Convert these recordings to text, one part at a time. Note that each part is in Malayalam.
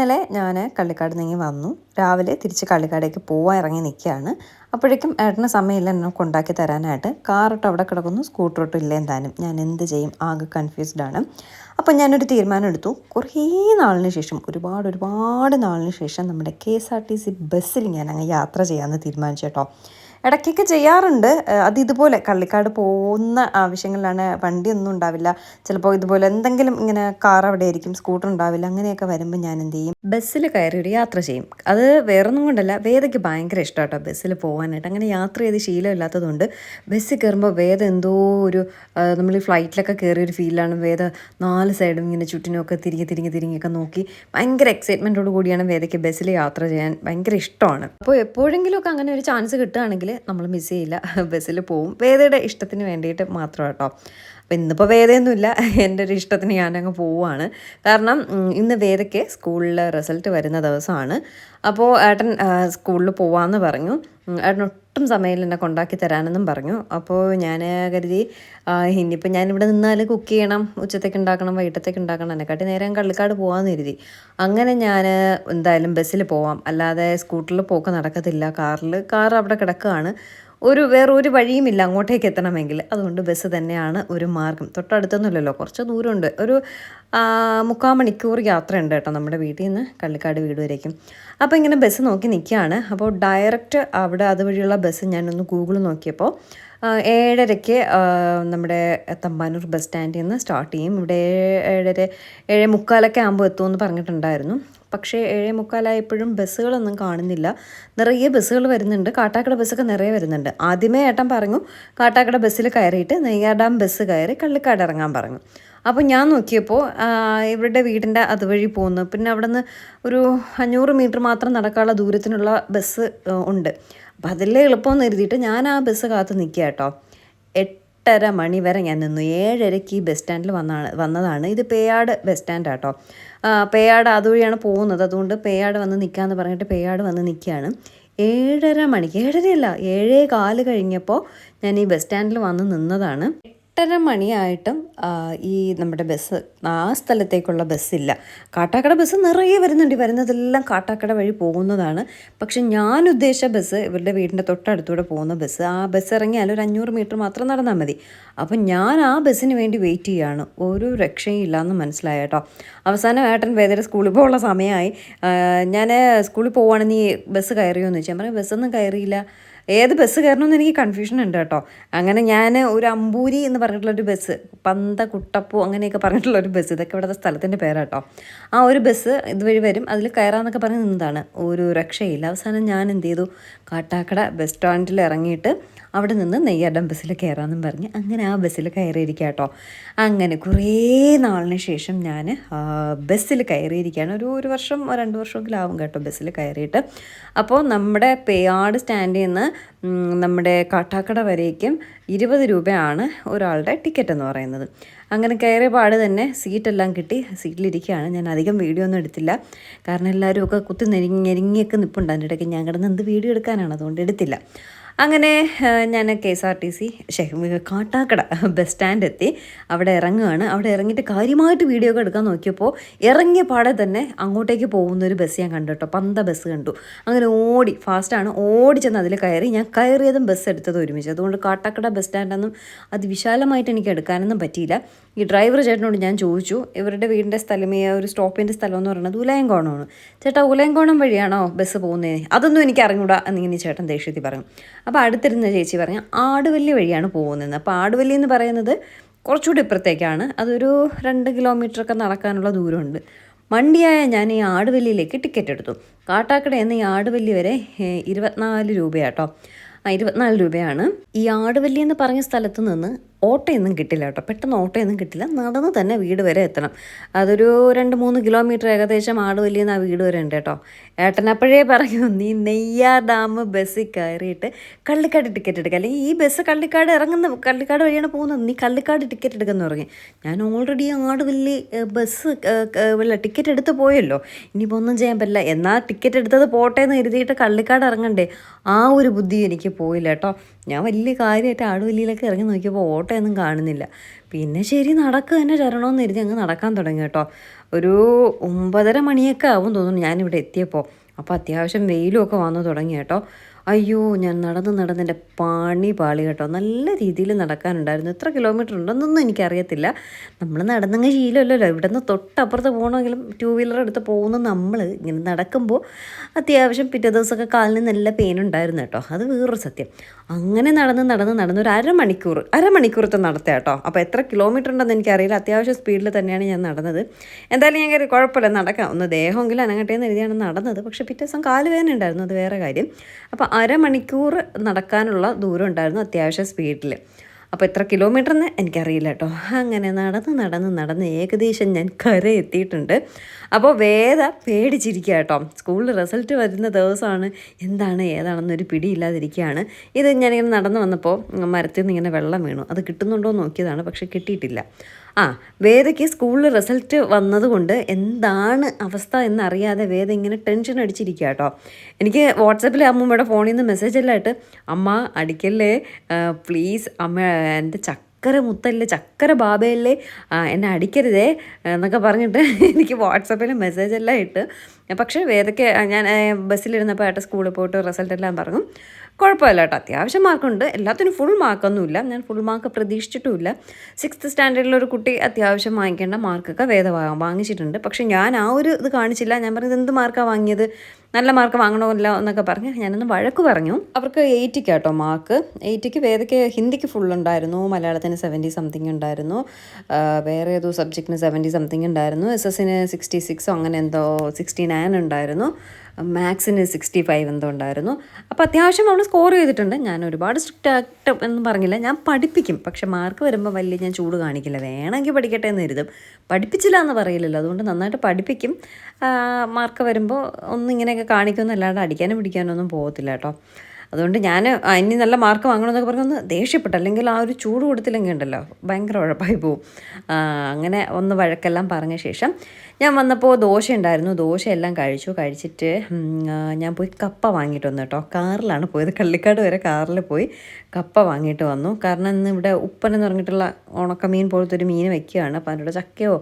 ഇന്നലെ ഞാൻ കള്ളിക്കാട് നീങ്ങി വന്നു. രാവിലെ തിരിച്ച് കള്ളിക്കാടേക്ക് പോവാൻ ഇറങ്ങി നിൽക്കുകയാണ് അപ്പോഴേക്കും ഏട്ടന് സമയമില്ല എന്നെ കൊണ്ടാക്കി തരാനായിട്ട്. കാറിട്ട് അവിടെ കിടക്കുന്നു. സ്കൂട്ടറിട്ട് ഇല്ല എന്താനും ഞാൻ എന്ത് ചെയ്യും? ആകെ കൺഫ്യൂസ്ഡ് ആണ്. അപ്പോൾ ഞാനൊരു തീരുമാനം എടുത്തു. കുറേ നാളിന് ശേഷം ഒരുപാട് ഒരുപാട് നാളിന് ശേഷം നമ്മുടെ K S R T C ബസ്സിൽ ഞാൻ അങ്ങ് യാത്ര ചെയ്യാമെന്ന് തീരുമാനിച്ചു കേട്ടോ. ഇടയ്ക്കൊക്കെ ചെയ്യാറുണ്ട്. അത് ഇതുപോലെ കള്ളിക്കാട് പോകുന്ന ആവശ്യങ്ങളിലാണ് വണ്ടിയൊന്നും ഉണ്ടാവില്ല. ചിലപ്പോൾ ഇതുപോലെ എന്തെങ്കിലും ഇങ്ങനെ കാർ അവിടെ ആയിരിക്കും സ്കൂട്ടർ ഉണ്ടാവില്ല അങ്ങനെയൊക്കെ വരുമ്പോൾ ഞാൻ എന്ത് ചെയ്യും? ബസ്സിൽ കയറി ഒരു യാത്ര ചെയ്യും. അത് വേറൊന്നും കൊണ്ടല്ല വേദയ്ക്ക് ഭയങ്കര ഇഷ്ടം കേട്ടോ ബസ്സിൽ പോകാനായിട്ട്. അങ്ങനെ യാത്ര ചെയ്ത് ശീലമില്ലാത്തതുകൊണ്ട് ബസ്സിൽ കയറുമ്പോൾ വേദ എന്തോ ഒരു നമ്മൾ ഈ ഫ്ലൈറ്റിലൊക്കെ കയറിയ ഒരു ഫീലാണ് വേദ നാല് സൈഡും ഇങ്ങനെ ചുറ്റിനൊക്കെ തിരിഞ്ഞ് തിരിഞ്ഞ് തിരിഞ്ഞൊക്കെ നോക്കി ഭയങ്കര എക്സൈറ്റ്മെന്റോട് കൂടിയാണ് വേദയ്ക്ക് ബസ്സിൽ യാത്ര ചെയ്യാൻ ഭയങ്കര ഇഷ്ടമാണ്. അപ്പോൾ എപ്പോഴെങ്കിലുമൊക്കെ അങ്ങനെ ഒരു ചാൻസ് കിട്ടുകയാണെങ്കിൽ നമ്മൾ മിസ് ചെയ്യില്ല. ബസ്സിൽ പോവും. വേദയുടെ ഇഷ്ടത്തിന് വേണ്ടിയിട്ട് മാത്രം കേട്ടോ അപ്പോൾ ഇന്നിപ്പോൾ വേദയൊന്നുമില്ല. എന്റെ ഒരു ഇഷ്ടത്തിന് ഞാനങ്ങ് പോവുകയാണ്. കാരണം ഇന്ന് വേദയ്ക്ക് സ്കൂളിൽ റിസൾട്ട് വരുന്ന ദിവസമാണ്. അപ്പോൾ ഏട്ടൻ സ്കൂളിൽ പോവാമെന്ന് പറഞ്ഞു. ഏട്ടൻ ഒട്ടും സമയമില്ല എന്നെ കൊണ്ടാക്കി തരാനെന്നും പറഞ്ഞു. അപ്പോൾ ഞാൻ കരുതി ഇനിയിപ്പോൾ ഞാനിവിടെ നിന്നാൽ കുക്ക് ചെയ്യണം. ഉച്ചത്തേക്ക് ഉണ്ടാക്കണം വൈകിട്ടത്തേക്ക് ഉണ്ടാക്കണം. എന്നെക്കാട്ടി നേരം കള്ളിക്കാട് പോകാമെന്ന് കരുതി. അങ്ങനെ ഞാൻ എന്തായാലും ബസ്സിൽ പോവാം. അല്ലാതെ സ്കൂട്ടറിൽ പോക്ക് നടക്കത്തില്ല. കാറിൽ കാർ അവിടെ കിടക്കുകയാണ്. ഒരു വേറൊരു വഴിയുമില്ല അങ്ങോട്ടേക്ക് എത്തണമെങ്കിൽ. അതുകൊണ്ട് ബസ് തന്നെയാണ് ഒരു മാർഗം. തൊട്ടടുത്തൊന്നുമില്ലല്ലോ കുറച്ച് ദൂരമുണ്ട്. ഒരു മുക്കാൽ മണിക്കൂർ യാത്രയുണ്ട് കേട്ടോ നമ്മുടെ വീട്ടിൽ നിന്ന് കള്ളിക്കാട് വീട് വരേക്കും അപ്പോൾ ഇങ്ങനെ ബസ് നോക്കി നിൽക്കുകയാണ്. അപ്പോൾ ഡയറക്റ്റ് അവിടെ അതുവഴിയുള്ള ബസ് ഞാനൊന്ന് ഗൂഗിൾ നോക്കിയപ്പോൾ ഏഴരയ്ക്ക് നമ്മുടെ തമ്പാനൂർ ബസ് സ്റ്റാൻഡിൽ നിന്ന് സ്റ്റാർട്ട് ചെയ്യും. ഇവിടെ ഏഴ് ഏഴര ഏഴ് മുക്കാലൊക്കെ ആകുമ്പോൾ എത്തുമെന്ന് പറഞ്ഞിട്ടുണ്ടായിരുന്നു. പക്ഷേ ഏഴേ മുക്കാലായപ്പോഴും ബസ്സുകളൊന്നും കാണുന്നില്ല. നിറയെ ബസ്സുകൾ വരുന്നുണ്ട്. കാട്ടാക്കട ബസ്സൊക്കെ നിറയെ വരുന്നുണ്ട്. ആദ്യമേ ഏട്ടൻ പറഞ്ഞു കാട്ടാക്കട ബസ്സിൽ കയറിയിട്ട് നെയ്യാർ ബസ് കയറി കള്ളിക്കാട് ഇറങ്ങാൻ പറഞ്ഞു. അപ്പോൾ ഞാൻ നോക്കിയപ്പോൾ ഇവരുടെ വീടിന്റെ അതുവഴി പോകുന്നു പിന്നെ അവിടെ നിന്ന് ഒരു അഞ്ഞൂറ് മീറ്റർ മാത്രം നടക്കാനുള്ള ദൂരത്തിനുള്ള ബസ് ഉണ്ട്. അപ്പോൾ അതിലെ എളുപ്പമെന്ന് എഴുതിയിട്ട് ഞാൻ ആ ബസ് കാത്ത് നിൽക്കുക കേട്ടോ. എട്ടര മണി വരെ ഞാൻ നിന്നു. ഏഴരയ്ക്ക് ബസ് സ്റ്റാൻഡിൽ വന്നാണ് വന്നതാണ്. ഇത് പേയാട് ബസ് സ്റ്റാൻഡ് ആട്ടോ. പേയാട് അതുവഴിയാണ് പോകുന്നത്. അതുകൊണ്ട് പേയാട് വന്ന് നിൽക്കാമെന്ന് പറഞ്ഞിട്ട് പേയാട് വന്ന് നിൽക്കുകയാണ് ഏഴര മണിക്ക് ഏഴരയല്ല ഏഴേ കാൽ കഴിഞ്ഞപ്പോൾ ഞാൻ ഈ ബസ് സ്റ്റാൻഡിൽ വന്ന് നിന്നതാണ്. എട്ടര മണിയായിട്ടും ഈ നമ്മുടെ ബസ് ആ സ്ഥലത്തേക്കുള്ള ബസ്സില്ല. കാട്ടാക്കട ബസ് നിറയെ വരുന്നുണ്ട്. വരുന്നതെല്ലാം കാട്ടാക്കട വഴി പോകുന്നതാണ്. പക്ഷെ ഞാൻ ഉദ്ദേശിച്ച ബസ് ഇവരുടെ വീടിന്റെ തൊട്ടടുത്തൂടെ പോകുന്ന ബസ് ആ ബസ് ഇറങ്ങിയാൽ ഒരു അഞ്ഞൂറ് മീറ്റർ മാത്രം നടന്നാൽ മതി. അപ്പം ഞാൻ ആ ബസ്സിന് വേണ്ടി വെയിറ്റ് ചെയ്യുകയാണ്. ഒരു രക്ഷയും ഇല്ലയെന്ന് മനസ്സിലായ കേട്ടോ. അവസാനം ഏട്ടൻ വേദന സ്കൂളിൽ പോകാനുള്ള സമയമായി. ഞാൻ സ്കൂളിൽ പോവുകയാണെങ്കിൽ ബസ് കയറിയോ എന്ന് ചോദിച്ചാൽ പറയാം ബസ്സൊന്നും കയറിയില്ല. ഏത് ബസ് കയറണമെന്ന് എനിക്ക് കൺഫ്യൂഷൻ ഉണ്ട് കേട്ടോ. അങ്ങനെ ഞാൻ ഒരു അമ്പൂരി എന്ന് പറഞ്ഞിട്ടുള്ള ഒരു ബസ് പന്ത കുട്ടപ്പു അങ്ങനെയൊക്കെ പറഞ്ഞിട്ടുള്ള ഒരു ബസ് ഇതൊക്കെ ഇവിടുത്തെ സ്ഥലത്തിന്റെ പേരാട്ടോ ആ ഒരു ബസ് ഇതുവഴി വരും. അതിൽ കയറാമെന്നൊക്കെ പറഞ്ഞ് നിന്നതാണ്. ഒരു രക്ഷയില്ല. അവസാനം ഞാൻ എന്ത് ചെയ്തു? കാട്ടാക്കട ബസ് സ്റ്റാൻഡിൽ ഇറങ്ങിയിട്ട് അവിടെ നിന്ന് നെയ്യാർഡം ബസ്സിൽ കയറാമെന്നും പറഞ്ഞ് അങ്ങനെ ആ ബസ്സിൽ കയറിയിരിക്കുക കേട്ടോ. അങ്ങനെ കുറേ നാളിന് ശേഷം ഞാൻ ബസ്സിൽ കയറിയിരിക്കുകയാണ്. ഒരു ഒരു വർഷം രണ്ട് വർഷമെങ്കിലും ആവും കേട്ടോ ബസ്സിൽ കയറിയിട്ട്. അപ്പോൾ നമ്മുടെ പേയാട് സ്റ്റാൻഡിൽ നിന്ന് നമ്മുടെ കാട്ടാക്കട വരേക്കും ഇരുപത് രൂപയാണ് ഒരാളുടെ ടിക്കറ്റ് എന്ന് പറയുന്നത്. അങ്ങനെ കയറിയ പാട് തന്നെ സീറ്റെല്ലാം കിട്ടി. സീറ്റിലിരിക്കുകയാണ്. ഞാൻ അധികം വീഡിയോ ഒന്നും എടുത്തില്ല. കാരണം എല്ലാവരും ഒക്കെ കുത്തി നെരിങ്ങി ഞെരിങ്ങിയൊക്കെ നിൽപ്പുണ്ട് അതിന്റെ ഇടയ്ക്ക് ഞാൻ കിടന്ന് എന്ത് വീഡിയോ എടുക്കാനാണ്? അതുകൊണ്ട് എടുത്തില്ല. അങ്ങനെ ഞാൻ K S R T C Kattakada bus stand എത്തി അവിടെ ഇറങ്ങുകയാണ് അവിടെ ഇറങ്ങിയിട്ട് കാര്യമായിട്ട് വീഡിയോ ഒക്കെ എടുക്കാൻ നോക്കിയപ്പോൾ ഇറങ്ങിയ പാടെ തന്നെ അങ്ങോട്ടേക്ക് പോകുന്ന ഒരു ബസ് ഞാൻ കണ്ടു കേട്ടോ. പന്ത ബസ് കണ്ടു. അങ്ങനെ ഓടി ഫാസ്റ്റാണ് ഓടി ചെന്ന് അതിൽ കയറി ഞാൻ കയറിയതും ബസ് എടുത്തത് ഒരുമിച്ച്. അതുകൊണ്ട് കാട്ടാക്കട ബസ് സ്റ്റാൻഡൊന്നും അത് വിശാലമായിട്ട് എനിക്ക് എടുക്കാനൊന്നും പറ്റിയില്ല. ഈ ഡ്രൈവർ ചേട്ടനോട് ഞാൻ ചോദിച്ചു ഇവരുടെ വീടിന്റെ സ്ഥലം ഈ ഒരു സ്റ്റോപ്പിന്റെ സ്ഥലം എന്ന് പറയുന്നത് ഉലയങ്കോണമാണ് ചേട്ടാ ഉലയങ്കോണം വഴിയാണോ ബസ് പോകുന്നത് അതൊന്നും എനിക്ക് അറിഞ്ഞൂടാ എന്നിങ്ങനെ ചേട്ടൻ ദേഷ്യത്തിൽ പറഞ്ഞു. അപ്പോൾ അടുത്തിരുന്ന ചേച്ചി പറഞ്ഞു ആടുവല്ലി വഴിയാണ് പോകുന്നത്. അപ്പോൾ ആടുവല്ലി എന്ന് പറയുന്നത് കുറച്ചുകൂടി ഇപ്പുറത്തേക്കാണ്. അതൊരു രണ്ട് കിലോമീറ്ററൊക്കെ നടക്കാനുള്ള ദൂരമുണ്ട്. മണ്ടിയായ ഞാൻ ഈ ആടുവല്ലിയിലേക്ക് ടിക്കറ്റ് എടുത്തു. കാട്ടാക്കട എന്ന ഈ ആടുവല്ലി വരെ ഇരുപത്തിനാല് രൂപയാട്ടോ. ആ ഇരുപത്തിനാല് രൂപയാണ്. ഈ ആടുവല്ലി എന്ന് പറഞ്ഞ സ്ഥലത്ത് നിന്ന് ഓട്ടയൊന്നും കിട്ടില്ല കേട്ടോ. പെട്ടെന്ന് ഓട്ടയൊന്നും കിട്ടില്ല. നടന്ന് തന്നെ വീട് വരെ എത്തണം. അതൊരു രണ്ട് മൂന്ന് കിലോമീറ്റർ ഏകദേശം ആടുവല്ലിയിൽ നിന്ന് ആ വീട് വരെ ഉണ്ട് കേട്ടോ. ഏട്ടനപ്പോഴേ പറയൂ നീ നെയ്യാർ ഡാം ബസ്സിൽ കയറിയിട്ട് കള്ളിക്കാട് ടിക്കറ്റ് എടുക്കുക അല്ലെങ്കിൽ ഈ ബസ് കള്ളിക്കാട് ഇറങ്ങുന്ന കള്ളിക്കാട് വഴിയാണ് പോകുന്നത്. നീ കള്ളിക്കാട് ടിക്കറ്റ് എടുക്കുമെന്ന് പറഞ്ഞു. ഞാൻ ഓൾറെഡി ആടുവല്ലി ബസ് ടിക്കറ്റ് എടുത്ത് പോയല്ലോ. ഇനിയിപ്പോൾ ഒന്നും ചെയ്യാൻ പറ്റില്ല. എന്നാൽ ടിക്കറ്റ് എടുത്തത് പോട്ടെ എന്ന് കരുതിയിട്ട് കള്ളിക്കാട് ഇറങ്ങണ്ടേ? ആ ഒരു ബുദ്ധി എനിക്ക് പോയില്ല കേട്ടോ. ഞാൻ വലിയ കാര്യമായിട്ട് ആടുവല്ലിയിലൊക്കെ ഇറങ്ങി നോക്കിയപ്പോൾ ഓട്ടമൊന്നും കാണുന്നില്ല. പിന്നെ ശരി നടക്കുക തന്നെ ചരണമെന്ന് ഇരുന്ന് അങ്ങ് നടക്കാൻ തുടങ്ങി കേട്ടോ. ഒരു ഒമ്പതര മണിയൊക്കെ ആവും തോന്നുന്നു ഞാനിവിടെ എത്തിയപ്പോൾ. അപ്പോൾ അത്യാവശ്യം വെയിലും ഒക്കെ വന്നു തുടങ്ങി കേട്ടോ. അയ്യോ ഞാൻ നടന്ന് നടന്നെന്റെ പാണി പാളി കേട്ടോ. നല്ല രീതിയിൽ നടക്കാനുണ്ടായിരുന്നു. എത്ര കിലോമീറ്റർ ഉണ്ടെന്നൊന്നും എനിക്കറിയത്തില്ല. നമ്മൾ നടന്നങ്ങ് ശീലമല്ലല്ലോ. നിന്ന് തൊട്ടപ്പുറത്ത് പോകണമെങ്കിലും ടൂ വീലർ എടുത്ത് പോകുന്ന നമ്മൾ. ഇങ്ങനെ നടക്കുമ്പോൾ അത്യാവശ്യം പിറ്റേ ദിവസമൊക്കെ കാലിന് നല്ല പെയിൻ ഉണ്ടായിരുന്നു കേട്ടോ. അത് വേറൊരു സത്യം. അങ്ങനെ നടന്ന് നടന്ന് നടന്ന് ഒരു അരമണിക്കൂർ അരമണിക്കൂറത്തെ നടത്തുക കേട്ടോ. അപ്പോൾ എത്ര കിലോമീറ്റർ ഉണ്ടെന്ന് എനിക്കറിയില്ല. അത്യാവശ്യം സ്പീഡിൽ തന്നെയാണ് ഞാൻ നടന്നത്. എന്തായാലും ഞാൻ കയറി കുഴപ്പമില്ല. നടക്കാം. ഒന്ന് ദേഹമെങ്കിലും അനങ്ങട്ടേന്ന് എഴുതിയാണ് നടന്നത്. പക്ഷേ പിറ്റേ ദിവസം കാൽ വേദന ഉണ്ടായിരുന്നു. അത് വേറെ കാര്യം. അപ്പോൾ അരമണിക്കൂർ നടക്കാനുള്ള ദൂരം ഉണ്ടായിരുന്നു അത്യാവശ്യം സ്പീഡിൽ അപ്പോൾ എത്ര കിലോമീറ്റർ എന്ന് എനിക്കറിയില്ല കേട്ടോ. അങ്ങനെ നടന്ന് നടന്ന് നടന്ന് ഏകദേശം ഞാൻ കര എത്തിയിട്ടുണ്ട്. അപ്പോൾ വേദ പേടിച്ചിരിക്കുക കേട്ടോ. സ്കൂളിൽ റിസൾട്ട് വരുന്ന ദിവസമാണ് എന്താണ് ഏതാണെന്നൊരു പിടിയില്ലാതിരിക്കുകയാണ് ഇത് ഞാനിങ്ങനെ നടന്നു വന്നപ്പോൾ മരത്തിൽ നിന്ന് ഇങ്ങനെ വെള്ളം വീണു. അത് കിട്ടുന്നുണ്ടോ നോക്കിയതാണ് പക്ഷേ കിട്ടിയിട്ടില്ല. ആ വേദയ്ക്ക് സ്കൂളിൽ റിസൾട്ട് വന്നതുകൊണ്ട് എന്താണ് അവസ്ഥ എന്നറിയാതെ വേദ ഇങ്ങനെ ടെൻഷൻ അടിച്ചിരിക്കുക കേട്ടോ. എനിക്ക് വാട്സപ്പിൽ അമ്മൂമ്മയുടെ ഫോണിൽ നിന്ന് മെസ്സേജ് എല്ലാം ആയിട്ട് അമ്മ അടിക്കല്ലേ? പ്ലീസ് അമ്മ എന്റെ ചക്കര മുത്തല്ലേ ചക്കര ബാബയല്ലേ? എന്നെ അടിക്കരുതേ എന്നൊക്കെ പറഞ്ഞിട്ട് എനിക്ക് വാട്സപ്പിൽ മെസ്സേജ് എല്ലാം ഇട്ട് പക്ഷേ വേദയ്ക്ക് ഞാൻ ബസ്സിലിരുന്നപ്പോൾ ആയിട്ട് സ്കൂളിൽ പോയിട്ട് റിസൾട്ട് എല്ലാം പറഞ്ഞു. കുഴപ്പമില്ല കേട്ടോ. അത്യാവശ്യം മാർക്കുണ്ട്. എല്ലാത്തിനും ഫുൾ മാർക്കൊന്നുമില്ല ഞാൻ ഫുൾ മാർക്ക് പ്രതീക്ഷിച്ചിട്ടുമില്ല. സിക്സ്ത് സ്റ്റാൻഡേർഡിലൊരു കുട്ടി അത്യാവശ്യം വാങ്ങിക്കേണ്ട മാർക്കൊക്കെ വേദ വാങ്ങിച്ചിട്ടുണ്ട്. പക്ഷേ ഞാൻ ആ ഒരു ഇത് കാണിച്ചില്ല. ഞാൻ പറഞ്ഞത് എന്ത് മാർക്കാണ് വാങ്ങിയത്? നല്ല മാർക്ക് വാങ്ങണമല്ലോ എന്നൊക്കെ പറഞ്ഞ് ഞാനൊന്ന് വഴക്ക് പറഞ്ഞു. അവർക്ക് എയ്റ്റിക്ക് കേട്ടോ മാർക്ക്. എയ്റ്റിക്ക് വേദയ്ക്ക് ഹിന്ദിക്ക് ഫുൾ ഉണ്ടായിരുന്നു. മലയാളത്തിന് സെവന്റി സംതിങ് ഉണ്ടായിരുന്നു. വേറെ ഏതോ സബ്ജക്റ്റിന് സെവന്റി സംതിങ് ഉണ്ടായിരുന്നു. എസ് എസിന് സിക്സ്റ്റി സിക്സോ അങ്ങനെ എന്തോ സിക്സ്റ്റി നയൻ ഉണ്ടായിരുന്നു. മാത്സിന് സിക്സ്റ്റി ഫൈവ് എന്തോ ഉണ്ടായിരുന്നു. അപ്പോൾ അത്യാവശ്യം അവൾ സ്കോർ ചെയ്തിട്ടുണ്ട്. ഞാൻ ഒരുപാട് സ്ട്രിക്റ്റ് ആക്ട് എന്ന് പറഞ്ഞില്ല. ഞാൻ പഠിപ്പിക്കും. പക്ഷെ മാർക്ക് വരുമ്പോൾ വലിയ ഞാൻ ചൂട് കാണിക്കില്ല. വേണമെങ്കിൽ പഠിക്കട്ടെ എന്ന് എഴുതും പഠിപ്പിച്ചില്ല എന്ന് പറയില്ലല്ലോ. അതുകൊണ്ട് നന്നായിട്ട് പഠിപ്പിക്കും. മാർക്ക് വരുമ്പോൾ ഒന്നിങ്ങനെയൊക്കെ കാണിക്കുമെന്നല്ലാണ്ട് അടിക്കാനും പിടിക്കാനും ഒന്നും പോകത്തില്ല കേട്ടോ. അതുകൊണ്ട് ഞാൻ ഇനി നല്ല മാർക്ക് വാങ്ങണമെന്നൊക്കെ പറഞ്ഞ് ഒന്ന് ദേഷ്യപ്പെട്ടു. അല്ലെങ്കിൽ ആ ഒരു ചൂട് കൊടുത്തില്ലെങ്കിൽ ഉണ്ടല്ലോ ഭയങ്കര ഉഴപ്പായി പോവും. അങ്ങനെ ഒന്ന് വഴക്കെല്ലാം പറഞ്ഞ ശേഷം ഞാൻ വന്നപ്പോൾ ദോശ ഉണ്ടായിരുന്നു ദോശ എല്ലാം കഴിച്ചു കഴിച്ചിട്ട് ഞാൻ പോയി കപ്പ വാങ്ങിയിട്ട് വന്നു കേട്ടോ. കാറിലാണ് പോയത്. കള്ളിക്കാട് വരെ കാറിൽ പോയി കപ്പ വാങ്ങിയിട്ട് വന്നു. കാരണം ഇന്ന് ഇവിടെ ഉപ്പൻ എന്ന് പറഞ്ഞിട്ടുള്ള ഉണക്കമീൻ പോലത്തെ ഒരു മീൻ വെക്കുകയാണ്. അപ്പോൾ അതിന്റെ ചക്കയോ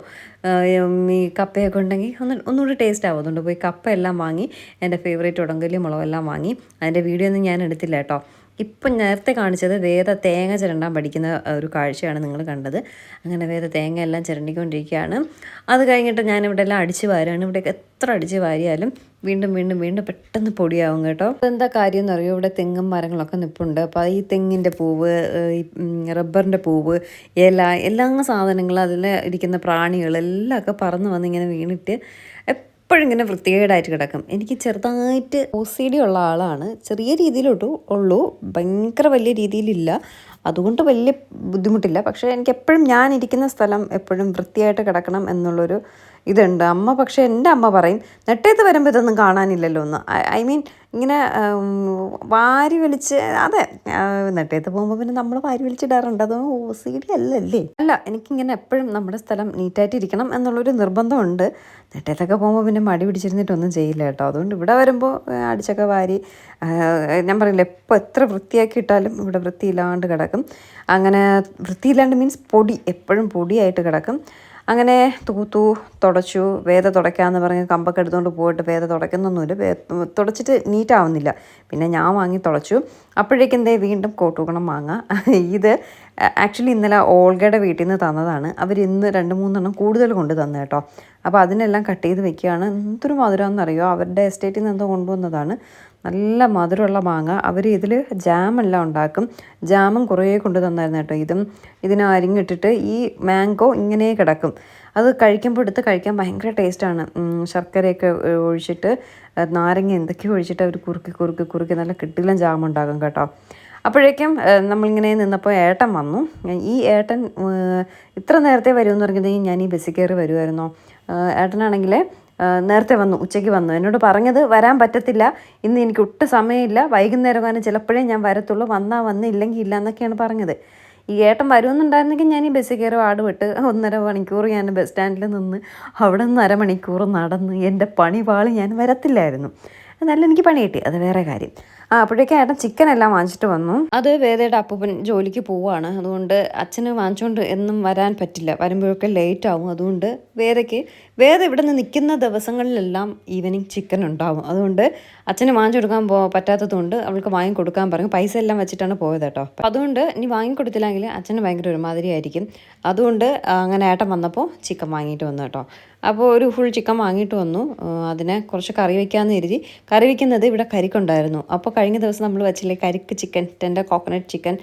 ഈ കപ്പയൊക്കെ ഉണ്ടെങ്കിൽ ഒന്ന് ഒന്നുകൂടി ടേസ്റ്റ് ആവും അതുകൊണ്ട് പോയി കപ്പ എല്ലാം വാങ്ങി എന്റെ ഫേവറേറ്റ് ഉടങ്കലി മുളകെല്ലാം വാങ്ങി. അതിന്റെ വീഡിയോ ഒന്നും ഞാൻ എടുത്തില്ല കേട്ടോ. ഇപ്പം നേരത്തെ കാണിച്ചത് വേദ തേങ്ങ ചിരണ്ടാൻ പഠിക്കുന്ന ഒരു കാഴ്ചയാണ് നിങ്ങൾ കണ്ടത്. അങ്ങനെ വേദ തേങ്ങ എല്ലാം ചിരണ്ടിക്കൊണ്ടിരിക്കുകയാണ്. അത് കഴിഞ്ഞിട്ട് ഞാനിവിടെ എല്ലാം അടിച്ച് വാരുകയാണ്. ഇവിടെ എത്ര അടിച്ച് വാരിയാലും വീണ്ടും വീണ്ടും വീണ്ടും പെട്ടെന്ന് പൊടിയാവും കേട്ടോ. എന്താ കാര്യം എന്ന് അറിയോ? ഇവിടെ തെങ്ങും മരങ്ങളൊക്കെ നിൽപ്പുണ്ട് അപ്പോൾ ഈ തെങ്ങിന്റെ പൂവ് റബ്ബറിന്റെ പൂവ് ഇല എല്ലാ സാധനങ്ങളും അതിൽ ഇരിക്കുന്ന പ്രാണികൾ എല്ലാം ഒക്കെ പറന്ന് വന്ന് ഇങ്ങനെ വീണിട്ട് എപ്പോഴും ഇങ്ങനെ വൃത്തികേടായിട്ട് കിടക്കും. എനിക്ക് ചെറുതായിട്ട് ഒ സി ഡി ഉള്ള ആളാണ്. ചെറിയ രീതിയിലോട്ടു ഉള്ളൂ. ഭയങ്കര വലിയ രീതിയിലില്ല. അതുകൊണ്ട് വലിയ ബുദ്ധിമുട്ടില്ല. പക്ഷേ എനിക്ക് എപ്പോഴും ഞാൻ ഇരിക്കുന്ന സ്ഥലം എപ്പോഴും വൃത്തിയായിട്ട് കിടക്കണം എന്നുള്ളൊരു ഇതുണ്ട്. അമ്മ പക്ഷേ എന്റെ അമ്മ പറയും നെട്ടേത്ത് വരുമ്പോൾ ഇതൊന്നും കാണാനില്ലല്ലോ ഒന്ന് ഐ മീൻ ഇങ്ങനെ വാരി വലിച്ച് അതെ നെട്ടയത്ത് പോകുമ്പോൾ പിന്നെ നമ്മൾ വാരി വലിച്ചിടാറുണ്ട്. അത് ഒ സി ഡി അല്ലല്ലേ? അല്ല എനിക്കിങ്ങനെ എപ്പോഴും നമ്മുടെ സ്ഥലം നീറ്റായിട്ട് ഇരിക്കണം എന്നുള്ളൊരു നിർബന്ധമുണ്ട്. നെട്ടേത്തൊക്കെ പോകുമ്പോൾ പിന്നെ മടി പിടിച്ചിരുന്നിട്ടൊന്നും ചെയ്യില്ല കേട്ടോ. അതുകൊണ്ട് ഇവിടെ വരുമ്പോൾ അടിച്ചൊക്കെ വാരി ഞാൻ പറയില്ല എപ്പോൾ എത്ര വൃത്തിയാക്കി ഇട്ടാലും ഇവിടെ വൃത്തിയില്ലാണ്ട് കിടക്കും. അങ്ങനെ വൃത്തിയില്ലാണ്ട് മീൻസ് പൊടി എപ്പോഴും പൊടിയായിട്ട് കിടക്കും. അങ്ങനെ തൂത്തു തുടച്ചു വേദ തുടയ്ക്കാമെന്ന് പറഞ്ഞ് കമ്പൊക്കെ എടുത്തുകൊണ്ട് പോയിട്ട് വേദ തുടയ്ക്കുന്നൊന്നുമില്ല. തുടച്ചിട്ട് നീറ്റാവുന്നില്ല. പിന്നെ ഞാൻ വാങ്ങി തുടച്ചു. അപ്പോഴേക്കും എന്തേ വീണ്ടും കോട്ടൂക്കണം വാങ്ങാം ഇത് ആക്ച്വലി ഇന്നലെ ഓൾഗയുടെ വീട്ടിൽ നിന്ന് തന്നതാണ്. അവർ ഇന്ന് രണ്ട് മൂന്നെണ്ണം കൂടുതൽ കൊണ്ട് തന്നു കേട്ടോ. അപ്പോൾ അതിനെല്ലാം കട്ട് ചെയ്ത് വെക്കുകയാണ്. എന്തൊരു മധുരമെന്നറിയോ അവരുടെ എസ്റ്റേറ്റിൽ നിന്ന് എന്തോ കൊണ്ടുവന്നതാണ്. നല്ല മധുരമുള്ള മാങ്ങ. അവർ ഇതിൽ ജാമെല്ലാം ഉണ്ടാക്കും. ജാമും കുറേ കൊണ്ട് തന്നായിരുന്നു കേട്ടോ ഇതും. ഇതിനെ അരിങ്ങിട്ടിട്ട് ഈ മാംഗോ ഇങ്ങനെ കിടക്കും. അത് കഴിക്കുമ്പോൾ എടുത്ത് കഴിക്കാൻ ഭയങ്കര ടേസ്റ്റാണ്. ശർക്കരയൊക്കെ ഒഴിച്ചിട്ട് നാരങ്ങ എന്തൊക്കെയോ ഒഴിച്ചിട്ട് അവർ കുറുക്കി കുറുക്കി കുറുക്കി നല്ല കിട്ടില്ല ജാം ഉണ്ടാക്കും കേട്ടോ. അപ്പോഴേക്കും നമ്മളിങ്ങനെ നിന്നപ്പോൾ ഏട്ടൻ വന്നു. ഈ ഏട്ടൻ ഇത്ര നേരത്തെ വരുമെന്ന് പറഞ്ഞിട്ടുണ്ടെങ്കിൽ ഞാൻ ഈ ബസ്സിൽ കയറി വരുമായിരുന്നോ ഏട്ടനാണെങ്കിൽ നേരത്തെ വന്നു ഉച്ചയ്ക്ക് വന്നു. എന്നോട് പറഞ്ഞത് വരാൻ പറ്റത്തില്ല. ഇന്ന് എനിക്ക് ഒട്ടും സമയമില്ല. വൈകുന്നേരം കാരണം ചിലപ്പോഴേ ഞാൻ വരത്തുള്ളൂ. വന്നാൽ വന്ന് ഇല്ലെങ്കിൽ ഇല്ല എന്നൊക്കെയാണ് പറഞ്ഞത്. ഈ ഏട്ടൻ വരുമെന്നുണ്ടായിരുന്നെങ്കിൽ ഞാൻ ഈ ബസ്സിൽ കയറി ആടുപെട്ട് ഒന്നര മണിക്കൂർ ഞാൻ ബസ് സ്റ്റാൻഡിൽ നിന്ന് അവിടെ നിന്ന് അരമണിക്കൂർ നടന്ന് എന്റെ പണി പാളി ഞാൻ വരത്തില്ലായിരുന്നു. എന്നാലും എനിക്ക് പണി കിട്ടി. അത് വേറെ കാര്യം. ആ അപ്പോഴേക്കും ഏട്ടൻ ചിക്കൻ എല്ലാം വാങ്ങിച്ചിട്ട് വന്നു. അത് വേദയുടെ അപ്പൂപ്പൻ ജോലിക്ക് പോവാണ് അതുകൊണ്ട് അച്ഛന് വാങ്ങിച്ചുകൊണ്ട് എന്നും വരാൻ പറ്റില്ല. വരുമ്പോഴൊക്കെ ലേറ്റ് ആവും. അതുകൊണ്ട് വേദയ്ക്ക് വേദ ഇവിടെ നിന്ന് നിൽക്കുന്ന ദിവസങ്ങളിലെല്ലാം ഈവനിങ് ചിക്കൻ ഉണ്ടാവും. അതുകൊണ്ട് അച്ഛന് വാങ്ങിച്ചു കൊടുക്കാൻ പോ പറ്റാത്തതുകൊണ്ട് അവൾക്ക് വാങ്ങി കൊടുക്കാൻ പറഞ്ഞു. പൈസ എല്ലാം വെച്ചിട്ടാണ് പോയത് കേട്ടോ. അതുകൊണ്ട് ഇനി വാങ്ങിക്കൊടുത്തില്ലെങ്കിൽ അച്ഛന് ഭയങ്കര ഒരുമാതിരി ആയിരിക്കും. അതുകൊണ്ട് അങ്ങനെ ഏട്ടൻ വന്നപ്പോൾ ചിക്കൻ വാങ്ങിയിട്ട് വന്നു കേട്ടോ. അപ്പോൾ ഒരു ഫുൾ ചിക്കൻ വാങ്ങിയിട്ട് വന്നു. അതിനെ കുറച്ച് കറി വയ്ക്കാമെന്ന് കരുതി. കറി വയ്ക്കുന്നത് ഇവിടെ കരിക്കുണ്ടായിരുന്നു. അപ്പോൾ കഴിഞ്ഞ ദിവസം നമ്മൾ വെച്ചില്ലേ കരിക്ക് chicken tender coconut chicken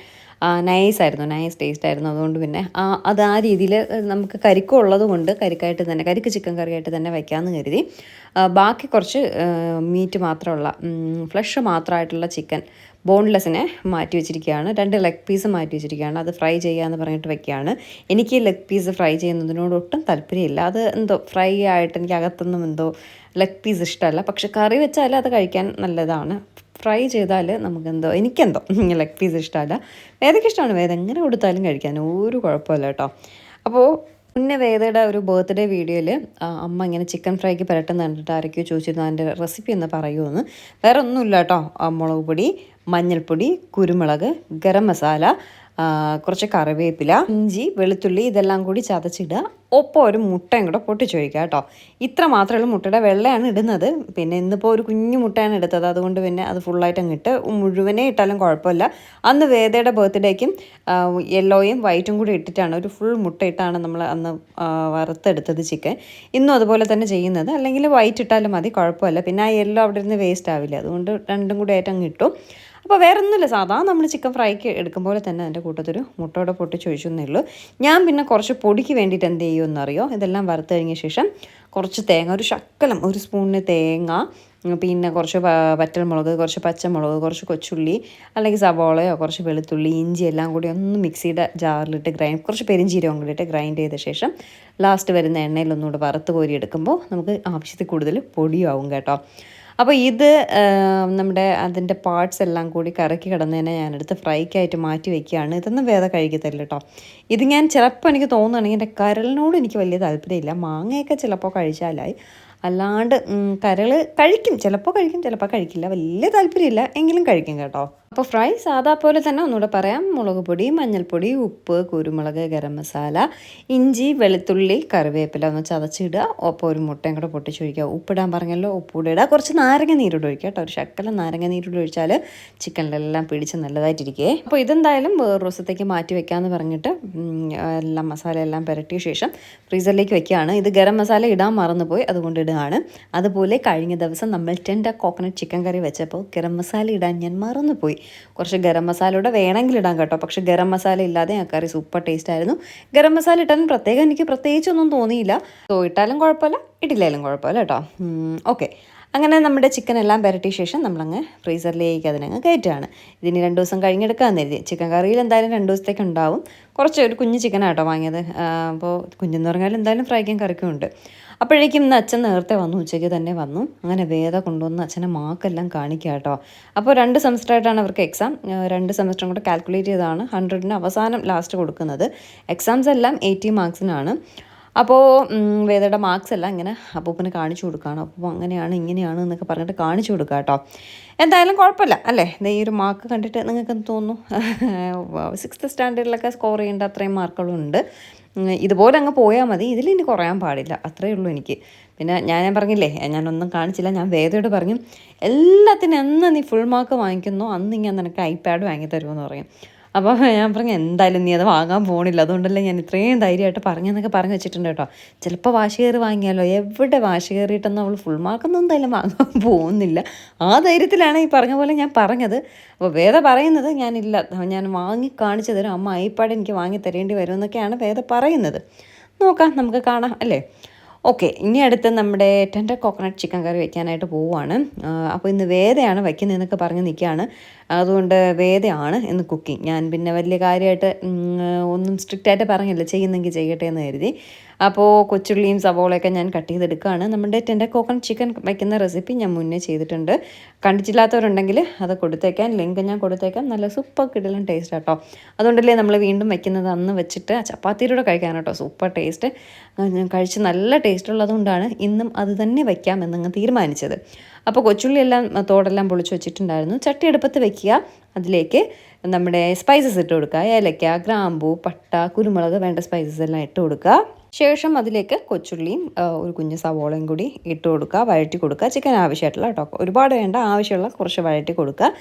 nice ആയിരുന്നു നൈസ് ടേസ്റ്റ് ആയിരുന്നു. അതുകൊണ്ട് പിന്നെ ആ അത് ആ രീതിയിൽ നമുക്ക് കരിക്കും ഉള്ളത് കൊണ്ട് കരിക്കായിട്ട് തന്നെ കരിക്ക് ചിക്കൻ കറിയായിട്ട് തന്നെ വയ്ക്കാമെന്ന് കരുതി. ബാക്കി കുറച്ച് മീറ്റ് മാത്രമുള്ള ഫ്ലഷ് മാത്രമായിട്ടുള്ള ചിക്കൻ ബോൺലെസ്സിനെ മാറ്റി വെച്ചിരിക്കുകയാണ്. രണ്ട് ലെഗ് പീസ് മാറ്റി വെച്ചിരിക്കുകയാണ്. അത് ഫ്രൈ ചെയ്യാമെന്ന് പറഞ്ഞിട്ട് വെക്കുകയാണ്. എനിക്ക് ലെഗ് പീസ് ഫ്രൈ ചെയ്യുന്നതിനോട് ഒട്ടും താല്പര്യമില്ല. അത് എന്തോ ഫ്രൈ ആയിട്ട് എനിക്ക് അകത്തൊന്നും എന്തോ ലെഗ് പീസ് ഇഷ്ടമല്ല. പക്ഷെ കറി വെച്ചാൽ അത് കഴിക്കാൻ നല്ലതാണ്. ഫ്രൈ ചെയ്താൽ നമുക്കെന്തോ എനിക്കെന്തോ ലെഗ് പീസ് ഇഷ്ടമല്ല വേദയ്ക്ക് ഇഷ്ടമാണ് വേദ എങ്ങനെ കൊടുത്താലും കഴിക്കാൻ ഒരു കുഴപ്പമില്ല കേട്ടോ. അപ്പോൾ മുന്നേ വേദയുടെ ഒരു ബർത്ത്ഡേ വീഡിയോയിൽ അമ്മ ഇങ്ങനെ ചിക്കൻ ഫ്രൈക്ക് പുരട്ടുന്ന കണ്ടിട്ട് ആരൊക്കെയോ ചോദിച്ചിരുന്നു അതിന്റെ റെസിപ്പി എന്ന് പറയുമെന്ന്? വേറെ ഒന്നുമില്ല കേട്ടോ മുളക് പൊടി മഞ്ഞൾപ്പൊടി കുരുമുളക് ഗരം മസാല കുറച്ച് കറിവേപ്പില ഇഞ്ചി വെളുത്തുള്ളി ഇതെല്ലാം കൂടി ചതച്ചിടുക. ഒപ്പം ഒരു മുട്ടയും കൂടെ പൊട്ടിച്ചൊഴിക്കുക കേട്ടോ. ഇത്ര മാത്രമേ ഉള്ളൂ. മുട്ടയുടെ വെള്ളയാണ് ഇടുന്നത്. പിന്നെ ഇന്നിപ്പോൾ ഒരു കുഞ്ഞു മുട്ടയാണ് എടുത്തത്. അതുകൊണ്ട് പിന്നെ അത് ഫുള്ളായിട്ട് അങ്ങ് ഇട്ട് മുഴുവനേ ഇട്ടാലും കുഴപ്പമില്ല. അന്ന് വേദയുടെ ബർത്ത്ഡേക്കും യെല്ലോയും വൈറ്റും കൂടി ഇട്ടിട്ടാണ് ഒരു ഫുൾ മുട്ട ഇട്ടാണ് നമ്മൾ അന്ന് വറുത്തെടുത്തത് ചിക്കൻ ഇന്നും അതുപോലെ തന്നെ ചെയ്യുന്നത്. അല്ലെങ്കിൽ വൈറ്റ് ഇട്ടാലും മതി. കുഴപ്പമില്ല. പിന്നെ ആ യെല്ലോ അവിടെ ഇരുന്ന് വേസ്റ്റ് ആവില്ല. അതുകൊണ്ട് രണ്ടും കൂടി ആയിട്ട് അങ്ങ് ഇട്ടു. അപ്പോൾ വേറെ ഒന്നുമില്ല സാധാ നമ്മൾ ചിക്കൻ ഫ്രൈക്ക് എടുക്കും പോലെ തന്നെ അതിന്റെ കൂട്ടത്തൊരു പൊട്ടി ചോദിച്ചു എന്നേ ഉള്ളൂ. ഞാൻ പിന്നെ കുറച്ച് പൊടിക്ക് വേണ്ടിയിട്ട് എന്ത് ചെയ്യുമെന്നറിയോ ഇതെല്ലാം വറുത്ത് കഴിഞ്ഞ ശേഷം കുറച്ച് തേങ്ങ ഒരു ശക്കലം ഒരു സ്പൂണിന് തേങ്ങ പിന്നെ കുറച്ച് പറ്റൽമുളക് കുറച്ച് പച്ചമുളക് കുറച്ച് കൊച്ചുള്ളി അല്ലെങ്കിൽ സവോളയോ കുറച്ച് വെളുത്തുള്ളി ഇഞ്ചി എല്ലാം കൂടി ഒന്ന് മിക്സിയുടെ ജാറിലിട്ട് ഗ്രൈൻഡ് കുറച്ച് പെരിഞ്ചീരകം കൂടി ഇട്ട് ഗ്രൈൻഡ് ചെയ്ത ശേഷം ലാസ്റ്റ് വരുന്ന എണ്ണയിൽ ഒന്നുകൂടെ വറുത്ത് കോരി എടുക്കുമ്പോൾ നമുക്ക് ആവശ്യത്തിൽ കൂടുതൽ പൊടിയാവും കേട്ടോ. അപ്പോൾ ഇത് നമ്മുടെ അതിന്റെ പാർട്സ് എല്ലാം കൂടി കറക്കി കിടന്നതിനെ ഞാനെടുത്ത് ഫ്രൈക്കായിട്ട് മാറ്റി വയ്ക്കുകയാണ് ഇതൊന്നും വേറെ കഴിക്കത്തില്ല കേട്ടോ ഇത് ഞാൻ ചിലപ്പോൾ എനിക്ക് തോന്നുകയാണെങ്കിൽ എന്റെ കരളിനോട് എനിക്ക് വലിയ താല്പര്യമില്ല. മാങ്ങയൊക്കെ ചിലപ്പോൾ കഴിച്ചാലായി. അല്ലാണ്ട് കരൾ കഴിക്കും. ചിലപ്പോൾ കഴിക്കും ചിലപ്പോൾ കഴിക്കില്ല. വലിയ താല്പര്യമില്ല. എങ്കിലും കഴിക്കും കേട്ടോ. അപ്പോൾ ഫ്രൈ സാധാ പോലെ തന്നെ ഒന്നുകൂടെ പറയാം. മുളക് പൊടി മഞ്ഞൾപ്പൊടി ഉപ്പ് കുരുമുളക് ഗരം മസാല ഇഞ്ചി വെളുത്തുള്ളി കറിവേപ്പില ഒന്ന് ചതച്ചിടുക. ഒപ്പം ഒരു മുട്ടയും കൂടെ പൊട്ടിച്ചൊഴിക്കുക. ഉപ്പിടാൻ പറഞ്ഞല്ലോ ഉപ്പൂടെ ഇടുക കുറച്ച് നാരങ്ങ നീരോട് ഒഴിക്കുക കേട്ടോ. ഒരു ശക്കല നാരങ്ങ നീരോട് ഒഴിച്ചാൽ ചിക്കനിലെല്ലാം പിടിച്ച് നല്ലതായിട്ടിരിക്കേ. അപ്പോൾ ഇതെന്തായാലും വേറെ ദിവസത്തേക്ക് മാറ്റി വെക്കാമെന്ന് പറഞ്ഞിട്ട് എല്ലാം മസാല എല്ലാം പുരട്ടിയ ശേഷം ഫ്രീസറിലേക്ക് വെക്കുകയാണ്. ഇത് ഗരം മസാല ഇടാൻ മറന്നുപോയി അതുകൊണ്ട് ഇടുകയാണ്. അതുപോലെ കഴിഞ്ഞ ദിവസം നമ്മൾ ടെൻഡ കോക്കനട്ട് ചിക്കൻ കറി വെച്ചപ്പോൾ ഗരം മസാല ഇടാൻ ഞാൻ മറന്നുപോയി. കുറച്ച് ഗരം മസാലയുടെ വേണമെങ്കിൽ ഇടാം കേട്ടോ. പക്ഷെ ഗരം മസാല ഇല്ലാതെ ആ കറി സൂപ്പർ ടേസ്റ്റ് ആയിരുന്നു. ഗരം മസാല ഇട്ടാലും പ്രത്യേകം എനിക്ക് പ്രത്യേകിച്ചൊന്നും തോന്നിയില്ല. സോ ഇട്ടാലും കുഴപ്പമില്ല ഇട്ടില്ലായാലും കുഴപ്പമില്ല കേട്ടോ. ഓക്കെ അങ്ങനെ നമ്മുടെ ചിക്കൻ എല്ലാം പുരട്ടിയ ശേഷം നമ്മളങ്ങ് ഫ്രീസറിലേക്ക് അതിനങ്ങ് കയറ്റുകയാണ്. ഇതിന് രണ്ട് ദിവസം കഴിഞ്ഞെടുക്കാമെന്ന് കരുതി. ചിക്കൻ കറിയിൽ എന്തായാലും രണ്ട് ദിവസത്തേക്ക് ഉണ്ടാവും. കുറച്ച് ഒരു കുഞ്ഞ് ചിക്കൻ ആട്ടോ വാങ്ങിയത്. അപ്പോൾ കുഞ്ഞെന്ന് പറഞ്ഞാൽ എന്തായാലും ഫ്രൈക്കും കറിക്കും ഉണ്ട്. അപ്പോഴേക്കും ഇന്ന് അച്ഛൻ നേരത്തെ വന്നു ഉച്ചയ്ക്ക് തന്നെ വന്നു. അങ്ങനെ വേദ കൊണ്ടുവന്ന് അച്ഛനെ മാർക്കെല്ലാം കാണിക്കുക കേട്ടോ അപ്പോൾ രണ്ട് സെമസ്റ്ററായിട്ടാണ് അവർക്ക് എക്സാം രണ്ട് സെമസ്റ്ററും കൂടെ കാൽക്കുലേറ്റ് ചെയ്താണ്. ഹൺഡ്രഡിന് അവസാനം ലാസ്റ്റ് കൊടുക്കുന്നത്. എക്സാംസ് എല്ലാം എയ്റ്റി മാർക്സിനാണ് അപ്പോൾ വേദയുടെ മാർക്സ് എല്ലാം ഇങ്ങനെ അപ്പൂപ്പന് കാണിച്ചു കൊടുക്കുകയാണ് അപ്പോൾ അങ്ങനെയാണ് ഇങ്ങനെയാണ് എന്നൊക്കെ പറഞ്ഞിട്ട് കാണിച്ചു കൊടുക്കുക കേട്ടോ എന്തായാലും കുഴപ്പമില്ല അല്ലേ? ഈ ഒരു മാർക്ക് കണ്ടിട്ട് നിങ്ങൾക്ക് എന്ത് തോന്നുന്നു സിക്സ്ത് സ്റ്റാൻഡേർഡിലൊക്കെ സ്കോർ ചെയ്യേണ്ട അത്രയും മാർക്കുകളുണ്ട് ഇതുപോലെ അങ്ങ് പോയാൽ മതി. ഇതിൽ ഇനി കുറയാൻ പാടില്ല. അത്രയേ ഉള്ളൂ എനിക്ക്. പിന്നെ ഞാൻ ഞാൻ പറഞ്ഞില്ലേ ഞാനൊന്നും കാണിച്ചില്ല. ഞാൻ വേദയോട് പറഞ്ഞു എല്ലാത്തിനും എന്ന് നീ ഫുൾ മാർക്ക് വാങ്ങിക്കുന്നോ? അന്ന് ഞാൻ നിനക്ക് ഐപാഡ് വാങ്ങി തരുമെന്ന് പറയും അപ്പോൾ ഞാൻ പറഞ്ഞു എന്തായാലും നീ അത് വാങ്ങാൻ പോകണില്ല അതുകൊണ്ടല്ലേ ഞാൻ ഇത്രയും ധൈര്യമായിട്ട് പറഞ്ഞെന്നൊക്കെ പറഞ്ഞു വെച്ചിട്ടുണ്ട് കേട്ടോ. ചിലപ്പോൾ വാശി കയറി വാങ്ങിയാലോ? എവിടെ വാശി കയറിയിട്ടൊന്നും അവൾ ഫുൾ മാർക്കൊന്നും എന്തായാലും വാങ്ങാൻ പോകുന്നില്ല. ആ ധൈര്യത്തിലാണ് ഈ പറഞ്ഞ പോലെ ഞാൻ പറഞ്ഞത്. അപ്പോൾ വേദ പറയുന്നത് ഞാനില്ല. ഞാൻ വാങ്ങി കാണിച്ചു തരും. അമ്മ ഐപ്പാട് എനിക്ക് വാങ്ങി തരേണ്ടി വരും എന്നൊക്കെയാണ് വേദ പറയുന്നത്. നോക്കാം നമുക്ക് കാണാം അല്ലേ? ഓക്കെ ഇനി അടുത്ത് നമ്മുടെ ടെൻഡർ കോക്കനട്ട് ചിക്കൻ കറി വയ്ക്കാനായിട്ട് പോവുകയാണ് അപ്പോൾ ഇന്ന് വേദയാണ് വയ്ക്കുന്നതെന്നൊക്കെ പറഞ്ഞ് നിൽക്കുകയാണ്. അതുകൊണ്ട് വേദയാണ് എന്ന് കുക്കിംഗ് ഞാൻ പിന്നെ വലിയ കാര്യമായിട്ട് ഒന്നും സ്ട്രിക്റ്റായിട്ട് പറഞ്ഞില്ല. ചെയ്യുന്നെങ്കിൽ ചെയ്യട്ടെ എന്ന് കരുതി. അപ്പോൾ കൊച്ചുള്ളിയും സവോളയൊക്കെ ഞാൻ കട്ട് ചെയ്തെടുക്കുകയാണ്. നമ്മുടെ ടെൻഡർ കോക്കനട്ട് ചിക്കൻ വയ്ക്കുന്ന റെസിപ്പി ഞാൻ മുന്നേ ചെയ്തിട്ടുണ്ട്. കണ്ടിട്ടില്ലാത്തവരുണ്ടെങ്കിൽ അത് കൊടുത്തേക്കാം. ലിങ്ക് ഞാൻ കൊടുത്തേക്കാം. നല്ല സൂപ്പർ കിടലും ടേസ്റ്റ് കേട്ടോ അതുകൊണ്ടല്ലേ നമ്മൾ വീണ്ടും വയ്ക്കുന്നത് അന്ന് വെച്ചിട്ട് ചപ്പാത്തിയിലൂടെ കഴിക്കാൻ കേട്ടോ സൂപ്പർ ടേസ്റ്റ് കഴിച്ച് നല്ല ടേസ്റ്റ് ഉള്ളതുകൊണ്ടാണ് ഇന്നും അത് തന്നെ വയ്ക്കാമെന്നങ്ങ് തീരുമാനിച്ചത്. അപ്പോൾ കൊച്ചുള്ളിയെല്ലാം തോടെല്ലാം പൊളിച്ച് വെച്ചിട്ടുണ്ടായിരുന്നു. ചട്ടി അടുപ്പത്ത് വെക്കുക. അതിലേക്ക് നമ്മുടെ സ്പൈസസ് ഇട്ട് കൊടുക്കുക. ഏലക്ക ഗ്രാമ്പൂ പട്ട കുരുമുളക് വേണ്ട സ്പൈസസ് എല്ലാം ഇട്ട് കൊടുക്കുക. ശേഷം അതിലേക്ക് കൊച്ചുള്ളിയും ഒരു കുഞ്ഞ് സവോളയും കൂടി ഇട്ട് കൊടുക്കുക. വഴറ്റി കൊടുക്കുക. ചിക്കൻ ആവശ്യമായിട്ടുള്ള കേട്ടോ ഒരുപാട് വേണ്ട ആവശ്യമുള്ള കുറച്ച് വഴറ്റി കൊടുക്കുക.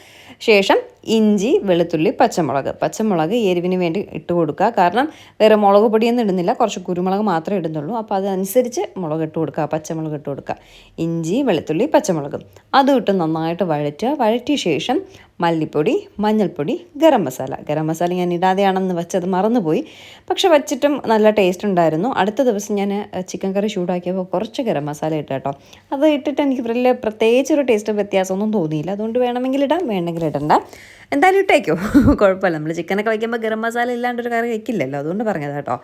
ശേഷം ഇഞ്ചി വെളുത്തുള്ളി പച്ചമുളക്. പച്ചമുളക് എരിവിന് വേണ്ടി ഇട്ട് കൊടുക്കുക. കാരണം വേറെ മുളക് പൊടിയൊന്നും ഇടുന്നില്ല. കുറച്ച് കുരുമുളക് മാത്രമേ ഇടുന്നുള്ളൂ. അപ്പോൾ അതനുസരിച്ച് മുളക് ഇട്ട് കൊടുക്കുക. പച്ചമുളക് ഇട്ട് കൊടുക്കുക. ഇഞ്ചി വെളുത്തുള്ളി പച്ചമുളക്. അതും ഇട്ട് നന്നായിട്ട് വഴറ്റുക. വഴറ്റിയ ശേഷം മല്ലിപ്പൊടി മഞ്ഞൾപ്പൊടി ഗരം മസാല. ഗരം മസാല ഞാൻ ഇടാതെയാണെന്ന് വെച്ചത് മറന്നുപോയി. പക്ഷെ വച്ചിട്ടും നല്ല ടേസ്റ്റ് ഉണ്ടായിരുന്നു. അടുത്ത ദിവസം ഞാൻ ചിക്കൻ കറി ചൂടാക്കിയപ്പോൾ കുറച്ച് ഗരം മസാല ഇട്ട് കേട്ടോ. അത് ഇട്ടിട്ട് എനിക്ക് വലിയ പ്രത്യേകിച്ച് ഒരു ടേസ്റ്റ് വ്യത്യാസമൊന്നും തോന്നിയില്ല. അതുകൊണ്ട് വേണമെങ്കിൽ ഇടാം വേണമെങ്കിൽ ഇടണ്ട. എന്തായാലും ഇട്ടേക്കോ. കുഴപ്പമില്ല. നമ്മൾ ചിക്കനൊക്കെ വയ്ക്കുമ്പോൾ ഗരം മസാല ഇല്ലാണ്ടൊരു കറി വയ്ക്കില്ലല്ലോ അതുകൊണ്ട് പറഞ്ഞത് കേട്ടോ.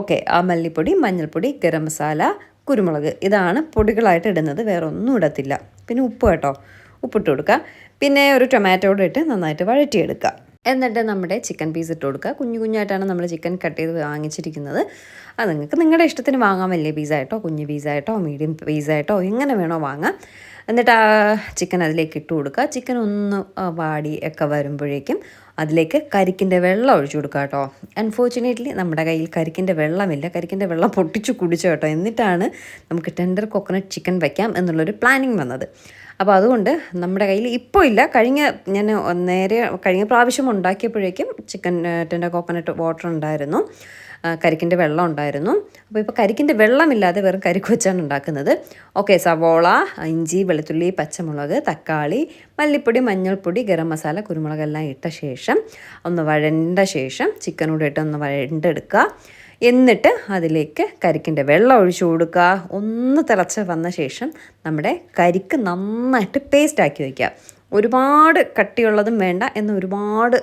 ഓക്കെ ആ മല്ലിപ്പൊടി മഞ്ഞൾപ്പൊടി ഗരം മസാല കുരുമുളക് ഇതാണ് പൊടികളായിട്ട് ഇടുന്നത്. വേറെ ഒന്നും ഇടത്തില്ല. പിന്നെ ഉപ്പ് കേട്ടോ. ഉപ്പിട്ട് കൊടുക്കുക. പിന്നെ ഒരു ടൊമാറ്റോടെ ഇട്ട് നന്നായിട്ട് വഴറ്റിയെടുക്കുക. എന്നിട്ട് നമ്മുടെ ചിക്കൻ പീസ് ഇട്ട് കൊടുക്കുക. കുഞ്ഞു കുഞ്ഞായിട്ടാണ് നമ്മൾ ചിക്കൻ കട്ട് ചെയ്ത് വാങ്ങിച്ചിരിക്കുന്നത്. അത് നിങ്ങൾക്ക് നിങ്ങളുടെ ഇഷ്ടത്തിന് വാങ്ങാം. വലിയ പീസായിട്ടോ കുഞ്ഞു പീസായിട്ടോ മീഡിയം പീസായിട്ടോ എങ്ങനെ വേണോ വാങ്ങാം. എന്നിട്ട് ആ ചിക്കൻ അതിലേക്ക് ഇട്ട് കൊടുക്കുക. ചിക്കൻ ഒന്ന് വാടി ഒക്കെ വരുമ്പോഴേക്കും അതിലേക്ക് കരിക്കിന്റെ വെള്ളം ഒഴിച്ചു കൊടുക്കുക കേട്ടോ. അൺഫോർച്ചുനേറ്റ്ലി നമ്മുടെ കയ്യിൽ കരിക്കിന്റെ വെള്ളമില്ല. കരിക്കിന്റെ വെള്ളം പൊട്ടിച്ചു കുടിച്ചു കേട്ടോ. എന്നിട്ടാണ് നമുക്ക് ടെൻഡർ കോക്കനട്ട് ചിക്കൻ വയ്ക്കാം എന്നുള്ളൊരു പ്ലാനിങ് വന്നത്. അപ്പോൾ അതുകൊണ്ട് നമ്മുടെ കയ്യിൽ ഇപ്പോൾ ഇല്ല. കഴിഞ്ഞ ഞാൻ നേരെ കഴിഞ്ഞ പ്രാവശ്യം ഉണ്ടാക്കിയപ്പോഴേക്കും ചിക്കൻ ടെന്റെ കോക്കനട്ട് വാട്ടർ ഉണ്ടായിരുന്നു. കരിക്കിന്റെ വെള്ളം ഉണ്ടായിരുന്നു. അപ്പോൾ ഇപ്പോൾ കരിക്കിന്റെ വെള്ളമില്ലാതെ വെറും കരിക്ക് വെച്ചാണ് ഉണ്ടാക്കുന്നത്. ഓക്കെ സവോള ഇഞ്ചി വെളുത്തുള്ളി പച്ചമുളക് തക്കാളി മല്ലിപ്പൊടി മഞ്ഞൾപ്പൊടി ഗരം മസാല കുരുമുളകെല്ലാം ഇട്ട ശേഷം ഒന്ന് വഴണ്ട ശേഷം ചിക്കനൂടെ ഇട്ട് ഒന്ന് വഴണ്ടെടുക്കുക. എന്നിട്ട് അതിലേക്ക് കരിക്കിന്റെ വെള്ളം ഒഴിച്ചു കൊടുക്കുക. ഒന്ന് തിളച്ച് വന്ന ശേഷം നമ്മുടെ കരിക്ക് നന്നായിട്ട് പേസ്റ്റ് ആക്കി വയ്ക്കുക ഒരുപാട് കട്ടിയുള്ളതും വേണ്ട എന്ന് ഒരുപാട്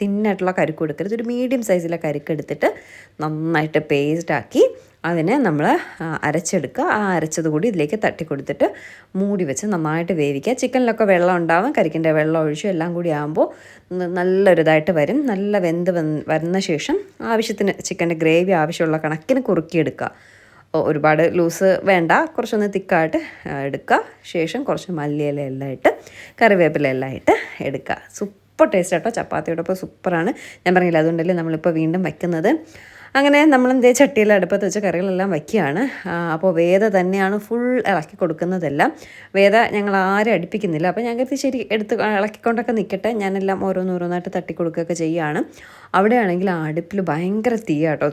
തിന്നായിട്ടുള്ള കരിക്ക് കൊടുക്കരുത്. ഒരു മീഡിയം സൈസിലെ കരിക്ക് എടുത്തിട്ട് നന്നായിട്ട് പേസ്റ്റ് ആക്കി അതിനെ നമ്മൾ അരച്ചെടുക്കുക. ആ അരച്ചത് കൂടി ഇതിലേക്ക് തട്ടി കൊടുത്തിട്ട് മൂടി വെച്ച് നന്നായിട്ട് വേവിക്കുക. ചിക്കനിലൊക്കെ വെള്ളം ഉണ്ടാവും. കരിക്കിന്റെ വെള്ളം ഒഴിച്ചു എല്ലാം കൂടി ആകുമ്പോൾ നല്ലൊരിതായിട്ട് വരും. നല്ല വെന്ത് വരുന്ന ശേഷം ആവശ്യത്തിന് ചിക്കന്റെ ഗ്രേവി ആവശ്യമുള്ള കണക്കിന് കുറുക്കിയെടുക്കുക. ഒരുപാട് ലൂസ് വേണ്ട. കുറച്ചൊന്ന് തിക്കായിട്ട് എടുക്കുക. ശേഷം കുറച്ച് മല്ലിയില എല്ലാം ഇട്ട് കറിവേപ്പില എല്ലാം ഇട്ട് എടുക്കുക. സൂപ്പർ ടേസ്റ്റ് കേട്ടോ ചപ്പാത്തിയോടൊപ്പം സൂപ്പറാണ്. ഞാൻ പറഞ്ഞില്ല അതുകൊണ്ടല്ലേ നമ്മളിപ്പോൾ വീണ്ടും വയ്ക്കുന്നത്. അങ്ങനെ നമ്മൾ നമ്മളെന്തേ ചട്ടിയിൽ അടുപ്പത്ത് വെച്ച് കറികളെല്ലാം വയ്ക്കുകയാണ്. അപ്പോൾ വേദ തന്നെയാണ് ഫുൾ ഇളക്കി കൊടുക്കുന്നതെല്ലാം. വേദ ഞങ്ങൾ ആരും അടുപ്പിക്കുന്നില്ല. അപ്പോൾ ഞാൻ കരുതി ശരി എടുത്ത് ഇളക്കിക്കൊണ്ടൊക്കെ നിൽക്കട്ടെ ഞാനെല്ലാം ഓരോന്നോരോന്നായിട്ട് തട്ടി കൊടുക്കുകയൊക്കെ ചെയ്യുകയാണ്. അവിടെയാണെങ്കിൽ അടുപ്പിൽ ഭയങ്കര തീയാട്ടോ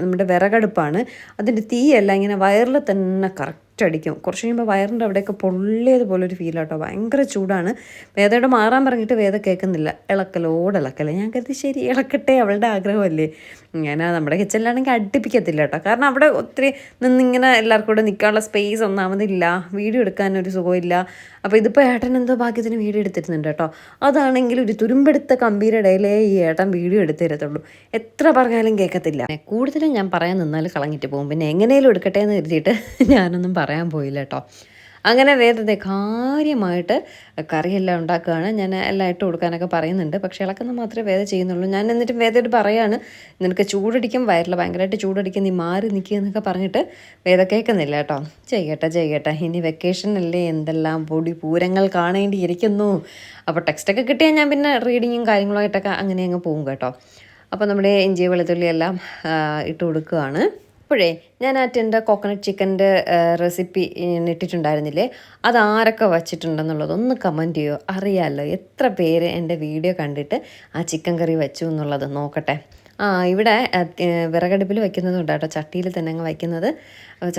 നമ്മുടെ വിറകടുപ്പാണ്. അതിന്റെ തീയല്ല ഇങ്ങനെ വയറിൽ തന്നെ കറക്റ്റ് അടിക്കും കുറച്ച് കഴിയുമ്പോൾ വയറിന്റെ അവിടെയൊക്കെ പൊള്ളിയതുപോലെ ഒരു ഫീൽ ആട്ടോ. ഭയങ്കര ചൂടാണ്. വേദയുടെ മാറാൻ പറഞ്ഞിട്ട് വേദ കേൾക്കുന്നില്ല. ഇളക്കലോട് ഇളക്കല. ഞാൻ കരുതി ശരി ഇളക്കട്ടെ അവളുടെ ആഗ്രഹമല്ലേ. ഞാൻ നമ്മുടെ കിച്ചണിലാണെങ്കിൽ അടുപ്പിക്കത്തില്ല കേട്ടോ. കാരണം അവിടെ ഒത്തിരി നിന്നിങ്ങനെ എല്ലാവർക്കും കൂടെ നിൽക്കാനുള്ള സ്പേസ് ഒന്നാമതില്ല വീഡിയോ എടുക്കാൻ ഒരു സുഖമില്ല. അപ്പോൾ ഇതിപ്പോൾ ഏട്ടൻ എന്തോ ഭാഗ്യത്തിന് വീഡിയോ എടുത്തിരുന്നുണ്ട് കേട്ടോ. അതാണെങ്കിൽ ഒരു തുരുമ്പെടുത്ത കമ്പിയുടെ ഇടയിലേ ഈ ഏട്ടൻ വീഡിയോ എടുത്തു തരത്തുള്ളൂ. എത്ര പറഞ്ഞാലും കേൾക്കത്തില്ല. കൂടുതലും ഞാൻ പറയാൻ നിന്നാൽ കളഞ്ഞിട്ട് പോകും. പിന്നെ എങ്ങനെയും എടുക്കട്ടെ എന്ന് കരുതിയിട്ട് ഞാനൊന്നും പറയാൻ പോയില്ല കേട്ടോ അങ്ങനെ വേദത്തെ കാര്യമായിട്ട് കറിയെല്ലാം ഉണ്ടാക്കുകയാണ്. ഞാൻ എല്ലാം ഇട്ട് കൊടുക്കാനൊക്കെ പറയുന്നുണ്ട്. പക്ഷേ ഇളക്കുന്ന മാത്രമേ വേദ ചെയ്യുന്നുള്ളൂ. ഞാൻ എന്നിട്ടും വേദയോട് പറയാണ് നിനക്ക് ചൂടടിക്കും വയറിൽ ഭയങ്കരമായിട്ട് ചൂടടിക്കും നീ മാറി നിൽക്കുക എന്നൊക്കെ പറഞ്ഞിട്ട് വേദ കേൾക്കുന്നില്ല കേട്ടോ ചെയ്യട്ടെ ചെയ്യട്ടെ. ഇനി വെക്കേഷൻ അല്ലേ? എന്തെല്ലാം പൊടി പൂരങ്ങൾ കാണേണ്ടിയിരിക്കുന്നു. അപ്പോൾ ടെക്സ്റ്റൊക്കെ കിട്ടിയാൽ ഞാൻ പിന്നെ റീഡിങ്ങും കാര്യങ്ങളുമായിട്ടൊക്കെ അങ്ങനെ അങ്ങ് പോകും കേട്ടോ. അപ്പോൾ നമ്മുടെ ഇഞ്ചി വെളുത്തുള്ളി എല്ലാം ഇട്ട് കൊടുക്കുകയാണ്. അപ്പോഴേ ഞാൻ ആ ടെൻഡർ കോക്കനട്ട് ചിക്കന്റെ റെസിപ്പി ഇട്ടിട്ടുണ്ടായിരുന്നില്ലേ അത് ആരൊക്കെ വച്ചിട്ടുണ്ടെന്നുള്ളത് ഒന്ന് കമന്റ് ചെയ്യുമോ അറിയാമല്ലോ എത്ര പേര് എന്റെ വീഡിയോ കണ്ടിട്ട് ആ ചിക്കൻ കറി വെച്ചു എന്നുള്ളത് നോക്കട്ടെ. ആ ഇവിടെ വിറകടുപ്പിൽ വയ്ക്കുന്നതുണ്ട് കേട്ടോ. ചട്ടിയിൽ തന്നെ അങ്ങ് വയ്ക്കുന്നത്.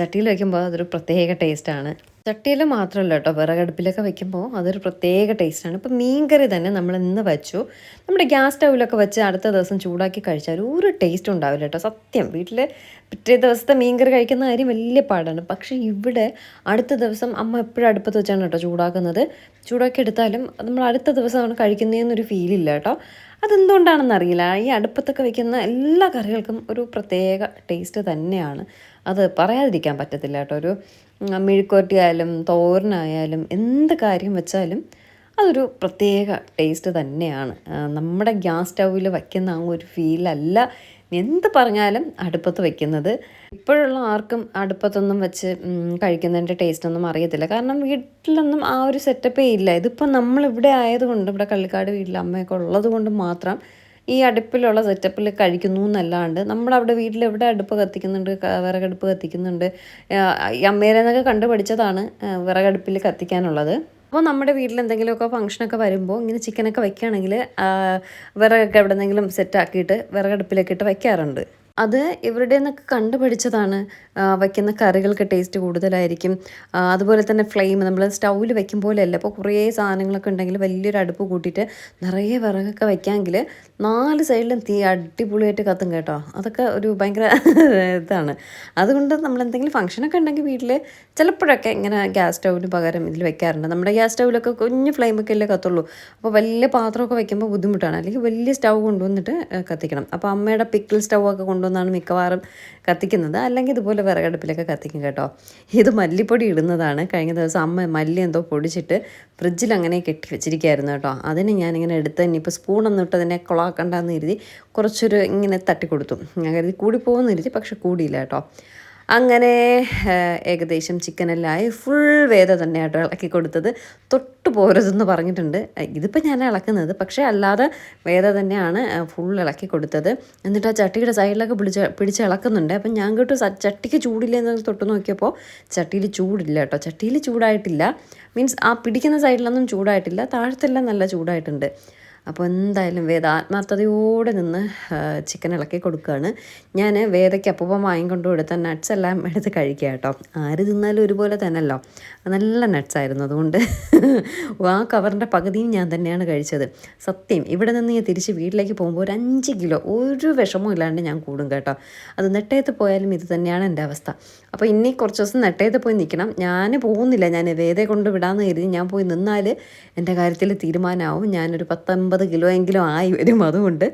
ചട്ടിയിൽ വയ്ക്കുമ്പോൾ അതൊരു പ്രത്യേക ടേസ്റ്റാണ്. ചട്ടിയിൽ മാത്രമല്ല കേട്ടോ വിറകടുപ്പിലൊക്കെ വെക്കുമ്പോൾ അതൊരു പ്രത്യേക ടേസ്റ്റാണ് മീൻ മീൻകറി തന്നെ നമ്മൾ ഇന്ന് വെച്ചു. നമ്മുടെ ഗ്യാസ് സ്റ്റൗവിലൊക്കെ വെച്ച് അടുത്ത ദിവസം ചൂടാക്കി കഴിച്ചാൽ ഒരു ടേസ്റ്റ് ഉണ്ടാവില്ല കേട്ടോ സത്യം. വീട്ടിൽ പിറ്റേ ദിവസത്തെ മീൻകറി കഴിക്കുന്ന കാര്യം വലിയ പാടാണ്. പക്ഷേ ഇവിടെ അടുത്ത ദിവസം അമ്മ എപ്പോഴും അടുപ്പത്ത് വെച്ചാണ് കേട്ടോ ചൂടാക്കുന്നത്. ചൂടാക്കി എടുത്താലും നമ്മൾ അടുത്ത ദിവസമാണ് കഴിക്കുന്നതെന്നൊരു ഫീലില്ല കേട്ടോ. അതെന്തുകൊണ്ടാണെന്ന് അറിയില്ല. ഈ അടുപ്പത്തൊക്കെ വെക്കുന്ന എല്ലാ കറികൾക്കും ഒരു പ്രത്യേക ടേസ്റ്റ് തന്നെയാണ്. അത് പറയാതിരിക്കാൻ പറ്റത്തില്ല കേട്ടോ. ഒരു മെഴുക്കുവരട്ടിയായാലും തോരനായാലും എന്ത് കാര്യം വെച്ചാലും അതൊരു പ്രത്യേക ടേസ്റ്റ് തന്നെയാണ്. നമ്മുടെ ഗ്യാസ് സ്റ്റൗവിൽ വയ്ക്കുന്ന ആ ഒരു ഫീലല്ല എന്ത് പറഞ്ഞാലും അടുപ്പത്ത് വെക്കുന്നത്. ഇപ്പോഴുള്ള ആർക്കും അടുപ്പത്തൊന്നും വെച്ച് കഴിക്കുന്നതിന്റെ ടേസ്റ്റ് ഒന്നും അറിയത്തില്ല. കാരണം വീട്ടിലൊന്നും ആ ഒരു സെറ്റപ്പേ ഇല്ല. ഇതിപ്പോൾ നമ്മളിവിടെ ആയതുകൊണ്ട് ഇവിടെ കള്ളിക്കാട് വീട്ടിൽ അമ്മയൊക്കെ ഉള്ളത് കൊണ്ട് മാത്രം ഈ അടുപ്പിലുള്ള സെറ്റപ്പിൽ കഴിക്കുന്നു എന്നല്ലാണ്ട് നമ്മളവിടെ വീട്ടിൽ എവിടെ അടുപ്പ് കത്തിക്കുന്നുണ്ട് വിറകടുപ്പ് കത്തിക്കുന്നുണ്ട് അമ്മേരെന്നൊക്കെ കണ്ടു പഠിച്ചതാണ് വിറകടുപ്പിൽ കത്തിക്കാനുള്ളത്. അപ്പോൾ നമ്മുടെ വീട്ടിൽ എന്തെങ്കിലുമൊക്കെ ഫംഗ്ഷനൊക്കെ വരുമ്പോൾ ഇങ്ങനെ ചിക്കനൊക്കെ വെക്കുകയാണെങ്കിൽ വിറകൊക്കെ എവിടെന്നെങ്കിലും സെറ്റാക്കിയിട്ട് വിറകടുപ്പിലൊക്കെ ഇട്ട് വെക്കാറുണ്ട്. അത് ഇവരുടെ നിന്നൊക്കെ കണ്ടുപഠിച്ചതാണ് ആ, വയ്ക്കുന്ന കറികൾക്ക് ടേസ്റ്റ് കൂടുതലായിരിക്കും. അതുപോലെ തന്നെ ഫ്ലെയിം നമ്മൾ സ്റ്റൗവിൽ വെക്കും പോലെയല്ല. ഇപ്പോൾ കുറേ സാധനങ്ങളൊക്കെ ഉണ്ടെങ്കിൽ വലിയൊരു അടുപ്പ് കൂട്ടിയിട്ട് നിറയെ വിറകൊക്കെ വയ്ക്കാമെങ്കിൽ നാല് സൈഡിലും തീ അടിപൊളിയായിട്ട് കത്തും കേട്ടോ. അതൊക്കെ ഒരു ഭയങ്കര ഇതാണ്. അതുകൊണ്ട് നമ്മൾ എന്തെങ്കിലും ഫംഗ്ഷനൊക്കെ ഉണ്ടെങ്കിൽ വീട്ടിൽ ചിലപ്പോഴൊക്കെ ഇങ്ങനെ ഗ്യാസ് സ്റ്റൗവിന് പകരം ഇതിൽ വെക്കാറുണ്ട് നമ്മുടെ ഗ്യാസ് സ്റ്റൗവിലൊക്കെ കുഞ്ഞ് ഫ്ലെയിമൊക്കെ അല്ലേ കത്തുള്ളൂ. അപ്പോൾ വലിയ പാത്രമൊക്കെ വെക്കുമ്പോൾ ബുദ്ധിമുട്ടാണ്. അല്ലെങ്കിൽ വലിയ സ്റ്റൗ കൊണ്ടുവന്നിട്ട് കത്തിക്കണം. അപ്പോൾ അമ്മയുടെ പിക്കിൾ സ്റ്റൗ ഒക്കെ കൊണ്ടുവന്നാണ് മിക്കവാറും കത്തിക്കുന്നത്. അല്ലെങ്കിൽ ഇതുപോലെ വിറകടുപ്പിലൊക്കെ കത്തിക്കും കേട്ടോ. ഇത് മല്ലിപ്പൊടി ഇടുന്നതാണ്. കഴിഞ്ഞ ദിവസം അമ്മ മല്ലി എന്തോ പൊടിച്ചിട്ട് ഫ്രിഡ്ജിൽ അങ്ങനെ കെട്ടി വെച്ചിരിക്കുകയായിരുന്നു കേട്ടോ. അതിന് ഞാനിങ്ങനെ എടുത്ത് ഇനിയിപ്പോൾ സ്പൂണൊന്നും ഇട്ട് അതിനെ കൊളാക്കണ്ടെന്ന് കരുതി കുറച്ചൊരു ഇങ്ങനെ തട്ടിക്കൊടുത്തു. ഞാൻ കരുതി കൂടിപ്പോകുമെന്ന് കരുതി പക്ഷെ കൂടിയില്ല കേട്ടോ. അങ്ങനെ ഏകദേശം ചിക്കനെല്ലാം ഫുൾ വേദ തന്നെയാട്ടോ ഇളക്കി കൊടുത്തത്. തൊട്ട് പോരതെന്ന് പറഞ്ഞിട്ടുണ്ട്. ഇതിപ്പോൾ ഞാൻ ഇളക്കുന്നത്. പക്ഷേ അല്ലാതെ വേദ തന്നെയാണ് ഫുൾ ഇളക്കി കൊടുത്തത്. എന്നിട്ട് ആ ചട്ടിയുടെ സൈഡിലൊക്കെ പിടിച്ച് പിടിച്ച് ഇളക്കുന്നുണ്ട്. അപ്പം ഞാൻ കേട്ടു ചട്ടിക്ക് ചൂടില്ല എന്ന് തൊട്ട് നോക്കിയപ്പോൾ ചട്ടിയിൽ ചൂടില്ല കേട്ടോ. ചട്ടിയിൽ ചൂടായിട്ടില്ല. മീൻസ് ആ പിടിക്കുന്ന സൈഡിലൊന്നും ചൂടായിട്ടില്ല. താഴത്തെല്ലാം നല്ല ചൂടായിട്ടുണ്ട്. അപ്പോൾ എന്തായാലും വേദ ആത്മാർത്ഥതയോടെ നിന്ന് ചിക്കൻ ഇളക്കി കൊടുക്കുകയാണ്. ഞാൻ വേദയ്ക്ക് അപ്പൂപ്പം വാങ്ങിക്കൊണ്ട് കൊടുത്ത നട്ട്സ് എല്ലാം എടുത്ത് കഴിക്കുക കേട്ടോ. ആര് തിന്നാലും ഒരുപോലെ തന്നെയല്ലോ. നല്ല നട്ട്സ് ആയിരുന്നു അതുകൊണ്ട് ആ കവറിന്റെ പകുതിയും ഞാൻ തന്നെയാണ് കഴിച്ചത്. സത്യം ഇവിടെ നിന്ന് ഞാൻ തിരിച്ച് വീട്ടിലേക്ക് പോകുമ്പോൾ ഒരു അഞ്ച് കിലോ ഒരു വിഷമവും ഇല്ലാണ്ട് ഞാൻ കൂടും കേട്ടോ. അത് നെട്ടയത്ത് പോയാലും ഇത് തന്നെയാണ് എന്റെ അവസ്ഥ. അപ്പോൾ ഇനി കുറച്ച് ദിവസം നെട്ടയത്ത് പോയി നിൽക്കണം. ഞാൻ പോകുന്നില്ല. ഞാൻ വേദയെ കൊണ്ട് വിടാമെന്ന് കരുതി ഞാൻ പോയി നിന്നാൽ എന്റെ കാര്യത്തിൽ തീരുമാനമാവും. ഞാനൊരു പത്തൊമ്പത് കിലോ എങ്കിലും ആയി വരും. അതുകൊണ്ട്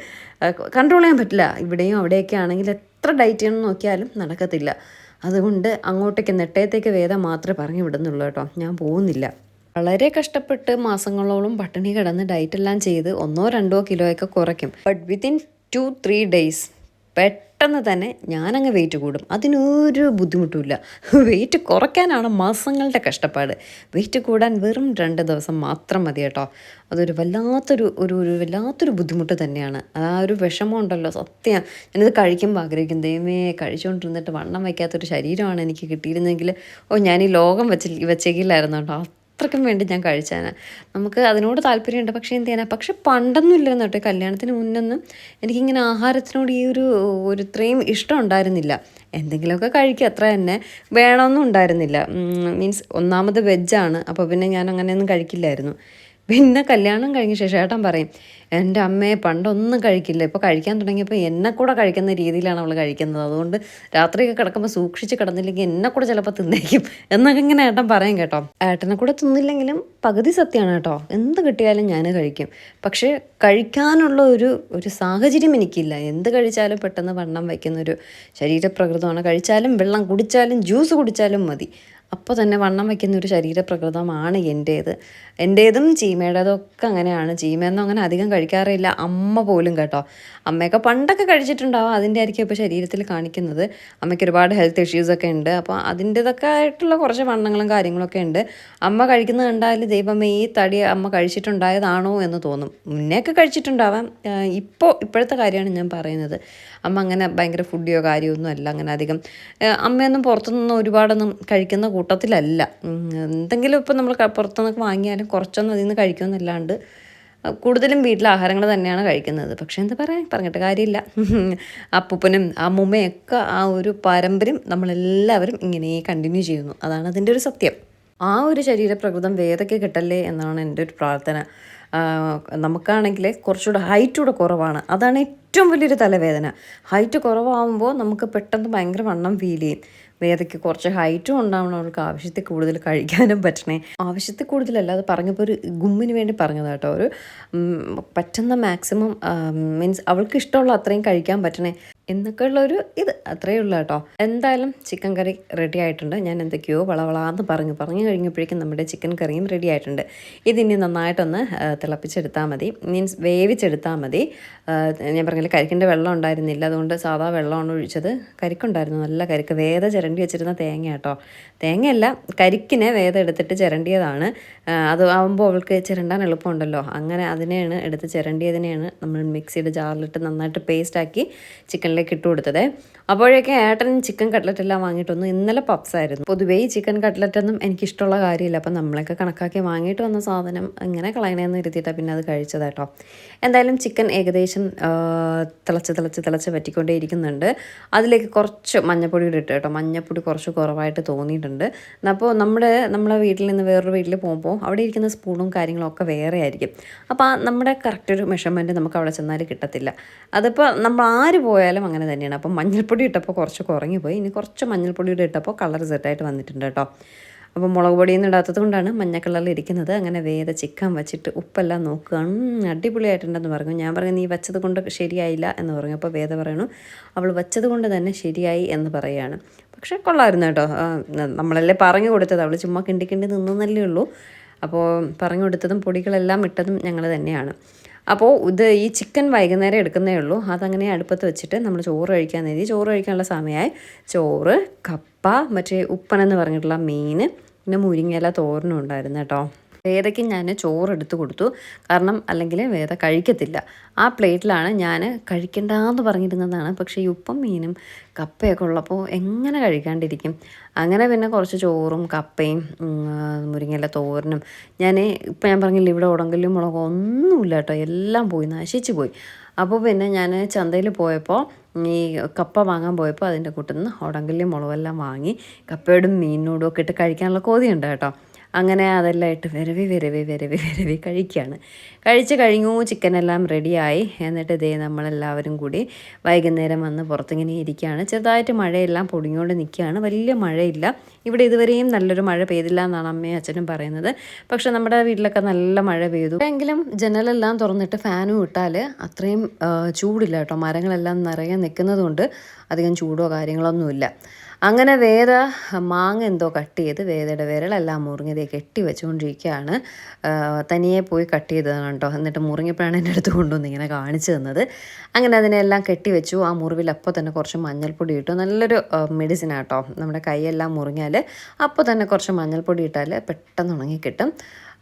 കൺട്രോൾ ചെയ്യാൻ പറ്റില്ല. ഇവിടെയും അവിടെയൊക്കെ ആണെങ്കിൽ എത്ര ഡയറ്റ് ചെയ്യണം നോക്കിയാലും നടക്കത്തില്ല. അതുകൊണ്ട് അങ്ങോട്ടേക്ക് നെട്ടയത്തേക്ക് വേദം മാത്രമേ പറഞ്ഞു വിടുന്നുള്ളൂ കേട്ടോ. ഞാൻ പോകുന്നില്ല. വളരെ കഷ്ടപ്പെട്ട് മാസങ്ങളോളം പട്ടിണി കിടന്ന് ഡയറ്റ് എല്ലാം ചെയ്ത് ഒന്നോ രണ്ടോ കിലോയൊക്കെ കുറയ്ക്കും. But within two three days പെട്ടെന്ന് തന്നെ ഞാനങ്ങ് വെയിറ്റ് കൂടും. അതിനൊരു ബുദ്ധിമുട്ടുമില്ല. വെയിറ്റ് കുറയ്ക്കാനാണ് മാസങ്ങളുടെ കഷ്ടപ്പാട്. വെയിറ്റ് കൂടാൻ വെറും രണ്ട് ദിവസം മാത്രം മതി കേട്ടോ. അതൊരു വല്ലാത്തൊരു ഒരു ഒരു വല്ലാത്തൊരു ബുദ്ധിമുട്ട് തന്നെയാണ്. ആ ഒരു വിഷമം ഉണ്ടല്ലോ സത്യം. ഞാനിത് കഴിക്കുമ്പോൾ ആഗ്രഹിക്കും ദൈവമേ കഴിച്ചുകൊണ്ടിരുന്നിട്ട് വണ്ണം വയ്ക്കാത്തൊരു ശരീരമാണ് എനിക്ക് കിട്ടിയിരുന്നെങ്കിൽ ഓ ഞാൻ ഈ ലോകം വെച്ച് വെച്ചേക്കില്ലായിരുന്നു കേട്ടോ? അത്രയ്ക്കും വേണ്ടി ഞാൻ കഴിച്ചാണ് നമുക്ക് അതിനോട് താല്പര്യമുണ്ട്. പക്ഷേ എന്ത് ചെയ്യാനാ? പക്ഷെ പണ്ടൊന്നും ഇല്ലായിരുന്നു കേട്ടോ കല്യാണത്തിന് മുന്നൊന്നും. എനിക്കിങ്ങനെ ആഹാരത്തിനോട് ഈ ഒരു ഒരു ഇത്രയും ഇഷ്ടം ഉണ്ടായിരുന്നില്ല. എന്തെങ്കിലുമൊക്കെ കഴിക്കുക അത്ര തന്നെ. വേണമെന്നും ഉണ്ടായിരുന്നില്ല. മീൻസ് ഒന്നാമത് വെജാണ് അപ്പോൾ പിന്നെ ഞാൻ അങ്ങനെയൊന്നും കഴിക്കില്ലായിരുന്നു. പിന്നെ കല്യാണം കഴിഞ്ഞ ശേഷം ഏട്ടൻ പറയും എന്റെ അമ്മയെ പണ്ടൊന്നും കഴിക്കില്ല. ഇപ്പോൾ കഴിക്കാൻ തുടങ്ങിയപ്പോൾ എന്നെ കൂടെ കഴിക്കുന്ന രീതിയിലാണ് അവൾ കഴിക്കുന്നത്. അതുകൊണ്ട് രാത്രിയൊക്കെ കിടക്കുമ്പോൾ സൂക്ഷിച്ച് കിടന്നില്ലെങ്കിൽ എന്നെ കൂടെ ചിലപ്പോൾ തിന്നേക്കും. എന്നൊക്കെ ഇങ്ങനെ ഏട്ടൻ പറയും കേട്ടോ. ഏട്ടനെ കൂടെ തിന്നില്ലെങ്കിലും പകുതി സത്യമാണ് കേട്ടോ. എന്ത് കിട്ടിയാലും ഞാൻ കഴിക്കും. പക്ഷേ കഴിക്കാനുള്ള ഒരു ഒരു സാഹചര്യം എനിക്കില്ല. എന്ത് കഴിച്ചാലും പെട്ടെന്ന് വണ്ണം വയ്ക്കുന്ന ഒരു ശരീരപ്രകൃതമാണ്. കഴിച്ചാലും വെള്ളം കുടിച്ചാലും ജ്യൂസ് കുടിച്ചാലും മതി. അപ്പോൾ തന്നെ വണ്ണം വയ്ക്കുന്ന ഒരു ശരീരപ്രകൃതമാണ് എന്റേത് എന്റേതും ചീമയുടേതും ഒക്കെ അങ്ങനെയാണ്. ചീമയൊന്നും അങ്ങനെ അധികം കഴിക്കാറില്ല. അമ്മ പോലും കേട്ടോ. അമ്മയൊക്കെ പണ്ടൊക്കെ കഴിച്ചിട്ടുണ്ടാവും. അതിന്റെ ആയിരിക്കും ഇപ്പോൾ ശരീരത്തിൽ കാണിക്കുന്നത്. അമ്മയ്ക്ക് ഒരുപാട് ഹെൽത്ത് ഇഷ്യൂസൊക്കെ ഉണ്ട്. അപ്പോൾ അതിന്റേതൊക്കെ ആയിട്ടുള്ള കുറച്ച് വണ്ണങ്ങളും കാര്യങ്ങളൊക്കെ ഉണ്ട്. അമ്മ കഴിക്കുന്നത് കണ്ടാൽ ദൈവമേ ഈ തടി അമ്മ കഴിച്ചിട്ടുണ്ടായതാണോ എന്ന് തോന്നും. മുന്നേയൊക്കെ കഴിച്ചിട്ടുണ്ടാവാം. ഇപ്പോൾ ഇപ്പോഴത്തെ കാര്യമാണ് ഞാൻ പറയുന്നത്. അമ്മ അങ്ങനെ ഭയങ്കര ഫുഡിയോ കാര്യമൊന്നും അല്ല അങ്ങനെ അധികം. അമ്മയൊന്നും പുറത്തുനിന്ന് ഒരുപാടൊന്നും കഴിക്കുന്ന കൂട്ടത്തിലല്ല. എന്തെങ്കിലും ഇപ്പം നമ്മൾ പുറത്തു പുറത്തുനിന്നൊക്കെ വാങ്ങിയാലും കുറച്ചൊന്നും അതിൽ നിന്ന് കഴിക്കുമെന്നല്ലാണ്ട് കൂടുതലും വീട്ടിലെ ആഹാരങ്ങൾ തന്നെയാണ് കഴിക്കുന്നത്. പക്ഷേ എന്താ പറയാ പറഞ്ഞിട്ട് കാര്യമില്ല. അപ്പൂപ്പനും അമ്മുമ്മയൊക്കെ ആ ഒരു പാരമ്പര്യം നമ്മളെല്ലാവരും ഇങ്ങനെ കണ്ടിന്യൂ ചെയ്യുന്നു. അതാണ് അതിന്റെ ഒരു സത്യം. ആ ഒരു ശരീരപ്രകൃതം വേദയ്ക്ക് കിട്ടല്ലേ എന്നാണ് എന്റെ ഒരു പ്രാർത്ഥന. നമുക്കാണെങ്കിൽ കുറച്ചുകൂടെ ഹൈറ്റ് കൂടെ കുറവാണ്. അതാണ് ഏറ്റവും വലിയൊരു തലവേദന. ഹൈറ്റ് കുറവാകുമ്പോൾ നമുക്ക് പെട്ടെന്ന് ഭയങ്കര വണ്ണം ഫീൽ ചെയ്യും. വേദയ്ക്ക് കുറച്ച് ഹൈറ്റും ഉണ്ടാവണം അവൾക്ക് ആവശ്യത്തിൽ കൂടുതൽ കഴിക്കാനും പറ്റണേ. ആവശ്യത്തിൽ കൂടുതലല്ല അത് പറഞ്ഞപ്പോൾ ഒരു ഗുമ്മിന് വേണ്ടി പറഞ്ഞതാട്ടോ ഒരു പറ്റുന്ന മാക്സിമം മീൻസ് അവൾക്ക് ഇഷ്ടമുള്ള അത്രയും കഴിക്കാൻ പറ്റണേ എന്നൊക്കെ ഉള്ളൊരു ഇത് അത്രയേ ഉള്ളൂ കേട്ടോ. എന്തായാലും ചിക്കൻ കറി റെഡി ആയിട്ടുണ്ട്. ഞാൻ എന്തൊക്കെയോ വളവളാന്ന് പറഞ്ഞു. പറഞ്ഞു കഴിഞ്ഞപ്പോഴേക്കും നമ്മുടെ ചിക്കൻ കറിയും റെഡി ആയിട്ടുണ്ട്. ഇതിനി നന്നായിട്ടൊന്ന് തിളപ്പിച്ചെടുത്താൽ മതി. മീൻസ് വേവിച്ചെടുത്താൽ മതി. ഞാൻ പറഞ്ഞില്ല കരിക്കിന്റെ വെള്ളം ഉണ്ടായിരുന്നില്ല. അതുകൊണ്ട് സാധാ വെള്ളമാണ് ഒഴിച്ചത്. കരിക്കുണ്ടായിരുന്നു. നല്ല കരിക്ക്. വേദ ചിരണ്ടി വെച്ചിരുന്ന തേങ്ങ കേട്ടോ തേങ്ങയല്ല കരിക്കിനെ വേദം എടുത്തിട്ട് ചിരണ്ടിയതാണ്. അത് ആകുമ്പോൾ അവൾക്ക് ചിരണ്ടാൻ എളുപ്പമുണ്ടല്ലോ. അങ്ങനെ അതിനെയാണ് എടുത്ത് ചിരണ്ടിയതിനെയാണ് നമ്മൾ മിക്സിയുടെ ജാറിലിട്ട് നന്നായിട്ട് പേസ്റ്റാക്കി ചിക്കനിലേക്ക് ഇട്ട് കൊടുത്തത്. അപ്പോഴേക്കും ഏട്ടൻ ചിക്കൻ കട്ട്ലറ്റ് എല്ലാം വാങ്ങിയിട്ടൊന്നും ഇന്നലെ പപ്സ് ആയിരുന്നു. പൊതുവേ ഈ ചിക്കൻ കട്ട്ലറ്റ് ഒന്നും എനിക്ക് ഇഷ്ടമുള്ള കാര്യമില്ല. അപ്പം നമ്മളൊക്കെ കണക്കാക്കി വാങ്ങിയിട്ട് വന്ന സാധനം ഇങ്ങനെ കളയണേന്ന് ഇരുത്തിയിട്ടാണ് പിന്നെ അത് കഴിച്ചത് കേട്ടോ എന്തായാലും ചിക്കൻ ഏകദേശം തിളച്ച് തിളച്ച് തിളച്ച് പറ്റിക്കൊണ്ടേ ഇരിക്കുന്നുണ്ട് അതിലേക്ക് കുറച്ച് മഞ്ഞപ്പൊടി ഇട്ട് കേട്ടോ. മഞ്ഞപ്പൊടി കുറച്ച് കുറവായിട്ട് തോന്നിയിട്ടുണ്ട്. അപ്പോൾ നമ്മുടെ നമ്മളെ വീട്ടിൽ നിന്ന് വേറൊരു വീട്ടിൽ പോകുമ്പോൾ അവിടെ ഇരിക്കുന്ന സ്പൂണും കാര്യങ്ങളും ഒക്കെ വേറെ ആയിരിക്കും. അപ്പോൾ നമ്മുടെ കറക്റ്റ് ഒരു മെഷർമെന്റ് നമുക്ക് അവിടെ ചെന്നാൽ കിട്ടത്തില്ല. അതിപ്പോൾ നമ്മൾ ആര് പോയാലും അങ്ങനെ തന്നെയാണ്. അപ്പോൾ മഞ്ഞൾപ്പൊടി ഇട്ടപ്പോൾ കുറച്ച് കുറഞ്ഞു പോയി ഇനി കുറച്ച് മഞ്ഞൾപ്പൊടിയുടെ ഇട്ടപ്പോൾ കളർ സെറ്റായിട്ട് വന്നിട്ടുണ്ട് കേട്ടോ. അപ്പോൾ മുളക് പൊടിയൊന്നും ഇടാത്തത് കൊണ്ടാണ് മഞ്ഞ കളറിൽ ഇരിക്കുന്നത്. അങ്ങനെ വേദ ചിക്കൻ വെച്ചിട്ട് ഉപ്പെല്ലാം നോക്കുക. അടിപൊളിയായിട്ടുണ്ടെന്ന് പറഞ്ഞു. ഞാൻ പറഞ്ഞു നീ വെച്ചത് കൊണ്ട് ശരിയായില്ല എന്ന് പറഞ്ഞു. അപ്പോൾ വേദ പറയണു അവൾ വെച്ചത് കൊണ്ട് തന്നെ ശരിയായി എന്ന് പറയുകയാണ് പക്ഷേ കൊള്ളായിരുന്നു കേട്ടോ. നമ്മളല്ലേ പറഞ്ഞു കൊടുത്തത്. അവൾ ചുമ്മാ കിണ്ടി കിണ്ടി നിന്നല്ലേ ഉള്ളൂ. അപ്പോൾ പറഞ്ഞു കൊടുത്തതും പൊടികളെല്ലാം ഇട്ടതും ഞങ്ങൾ തന്നെയാണ്. അപ്പോൾ ഇത് ഈ ചിക്കൻ വൈകുന്നേരം എടുക്കുന്നേ ഉള്ളൂ. അതങ്ങനെ അടുപ്പത്ത് വെച്ചിട്ട് നമ്മൾ ചോറ് കഴിക്കാൻ നേരി ചോറ് കഴിക്കാനുള്ള സമയമായി. ചോറ് കപ്പ മറ്റേ ഉപ്പനെന്ന് പറഞ്ഞിട്ടുള്ള മീൻ പിന്നെ മുരിങ്ങയില തോരനും ഉണ്ടായിരുന്നു കേട്ടോ. വേദയ്ക്ക് ഞാൻ ചോറ് എടുത്ത് കൊടുത്തു. കാരണം അല്ലെങ്കിൽ വേദ കഴിക്കത്തില്ല. ആ പ്ലേറ്റിലാണ് ഞാൻ കഴിക്കണ്ടെന്ന് പറഞ്ഞിരുന്നതാണ്. പക്ഷേ ഈ ഉപ്പും മീനും കപ്പയൊക്കെ ഉള്ളപ്പോൾ എങ്ങനെ കഴിക്കാണ്ടിരിക്കും? അങ്ങനെ പിന്നെ കുറച്ച് ചോറും കപ്പയും മുരിങ്ങയില തോരനും. ഞാൻ ഇപ്പം ഞാൻ പറഞ്ഞില്ല ഇവിടെ ഉടങ്കലും മുളകോ ഒന്നുമില്ല കേട്ടോ എല്ലാം പോയി നശിച്ചു പോയി. അപ്പോൾ പിന്നെ ഞാൻ ചന്തയിൽ പോയപ്പോൾ ഈ കപ്പ വാങ്ങാൻ പോയപ്പോൾ അതിന്റെ കൂട്ടത്തിൽ നിന്ന് ഉടങ്കലും മുളകെല്ലാം വാങ്ങി കപ്പയോടും മീനിനോടും ഒക്കെ ഇട്ട് കഴിക്കാനുള്ള കോതിയുണ്ട് കേട്ടോ അങ്ങനെ അതെല്ലാം ഇട്ട് വിരവി വിരവി വിരവി വിരവി കഴിക്കുകയാണ്. കഴിച്ച് കഴിഞ്ഞു ചിക്കനെല്ലാം റെഡിയായി. എന്നിട്ട് ഇതേ നമ്മളെല്ലാവരും കൂടി വൈകുന്നേരം വന്ന് പുറത്തിങ്ങനെ ഇരിക്കുകയാണ്. ചെറുതായിട്ട് മഴയെല്ലാം പൊടിഞ്ഞുകൊണ്ട് നിൽക്കുകയാണ്. വലിയ മഴയില്ല. ഇവിടെ ഇതുവരെയും നല്ലൊരു മഴ പെയ്തില്ല എന്നാണ് അമ്മയും അച്ഛനും പറയുന്നത്. പക്ഷെ നമ്മുടെ വീട്ടിലൊക്കെ നല്ല മഴ പെയ്തു. എങ്കിലും ജനലെല്ലാം തുറന്നിട്ട് ഫാനും ഇട്ടാൽ അത്രയും ചൂടില്ല കേട്ടോ. മരങ്ങളെല്ലാം നിറയെ നിൽക്കുന്നതുകൊണ്ട് അധികം ചൂടോ കാര്യങ്ങളൊന്നുമില്ല. അങ്ങനെ വേദ മാങ്ങ എന്തോ കട്ട് ചെയ്ത് വേദയുടെ വിരലെല്ലാം മുറിഞ്ഞതേ കെട്ടി വെച്ചുകൊണ്ടിരിക്കുകയാണ് തനിയെ പോയി കട്ട് ചെയ്തതാണ് കേട്ടോ. എന്നിട്ട് മുറിഞ്ഞപ്പോഴാണ് എന്റെ അടുത്ത് കൊണ്ടുവന്ന് ഇങ്ങനെ കാണിച്ചു തന്നത്. അങ്ങനെ അതിനെല്ലാം കെട്ടി വെച്ചു. ആ മുറിവിൽ അപ്പോൾ തന്നെ കുറച്ച് മഞ്ഞൾപ്പൊടി ഇട്ടു. നല്ലൊരു മെഡിസിൻ ആട്ടോ നമ്മുടെ കൈയെല്ലാം മുറിഞ്ഞാൽ അപ്പോൾ തന്നെ കുറച്ച് മഞ്ഞൾപ്പൊടി ഇട്ടാൽ പെട്ടെന്ന് ഉണങ്ങി കിട്ടും.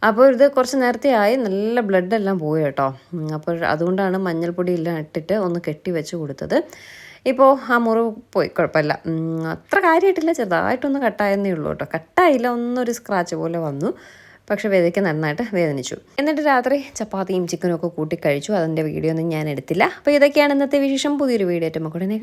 അപ്പോൾ ഇത് കുറച്ച് നേരത്തെ ആയി. നല്ല ബ്ലഡ് എല്ലാം പോയി കേട്ടോ. അപ്പോൾ അതുകൊണ്ടാണ് മഞ്ഞൾപ്പൊടി എല്ലാം ഇട്ടിട്ട് ഒന്ന് കെട്ടി വെച്ച് കൊടുത്തത്. ഇപ്പോൾ ആ മുറിവ് പോയി കുഴപ്പമില്ല. അത്ര കാര്യമായിട്ടില്ല ചെറുതായിട്ടൊന്ന് കട്ടായെന്നേ ഉള്ളൂ കേട്ടോ. കട്ടായില്ല ഒന്നൊരു സ്ക്രാച്ച് പോലെ വന്നു. പക്ഷെ വേദയ്ക്ക് നന്നായിട്ട് വേദനിച്ചു. എന്നിട്ട് രാത്രി ചപ്പാത്തിയും ചിക്കനും ഒക്കെ കൂട്ടി കഴിച്ചു. അതിന്റെ വീഡിയോ ഒന്നും ഞാൻ എടുത്തില്ല. അപ്പോൾ ഇതൊക്കെയാണ് ഇന്നത്തെ വിശേഷം. പുതിയൊരു വീഡിയോ ആയിട്ട് നമുക്ക് ഉടനെ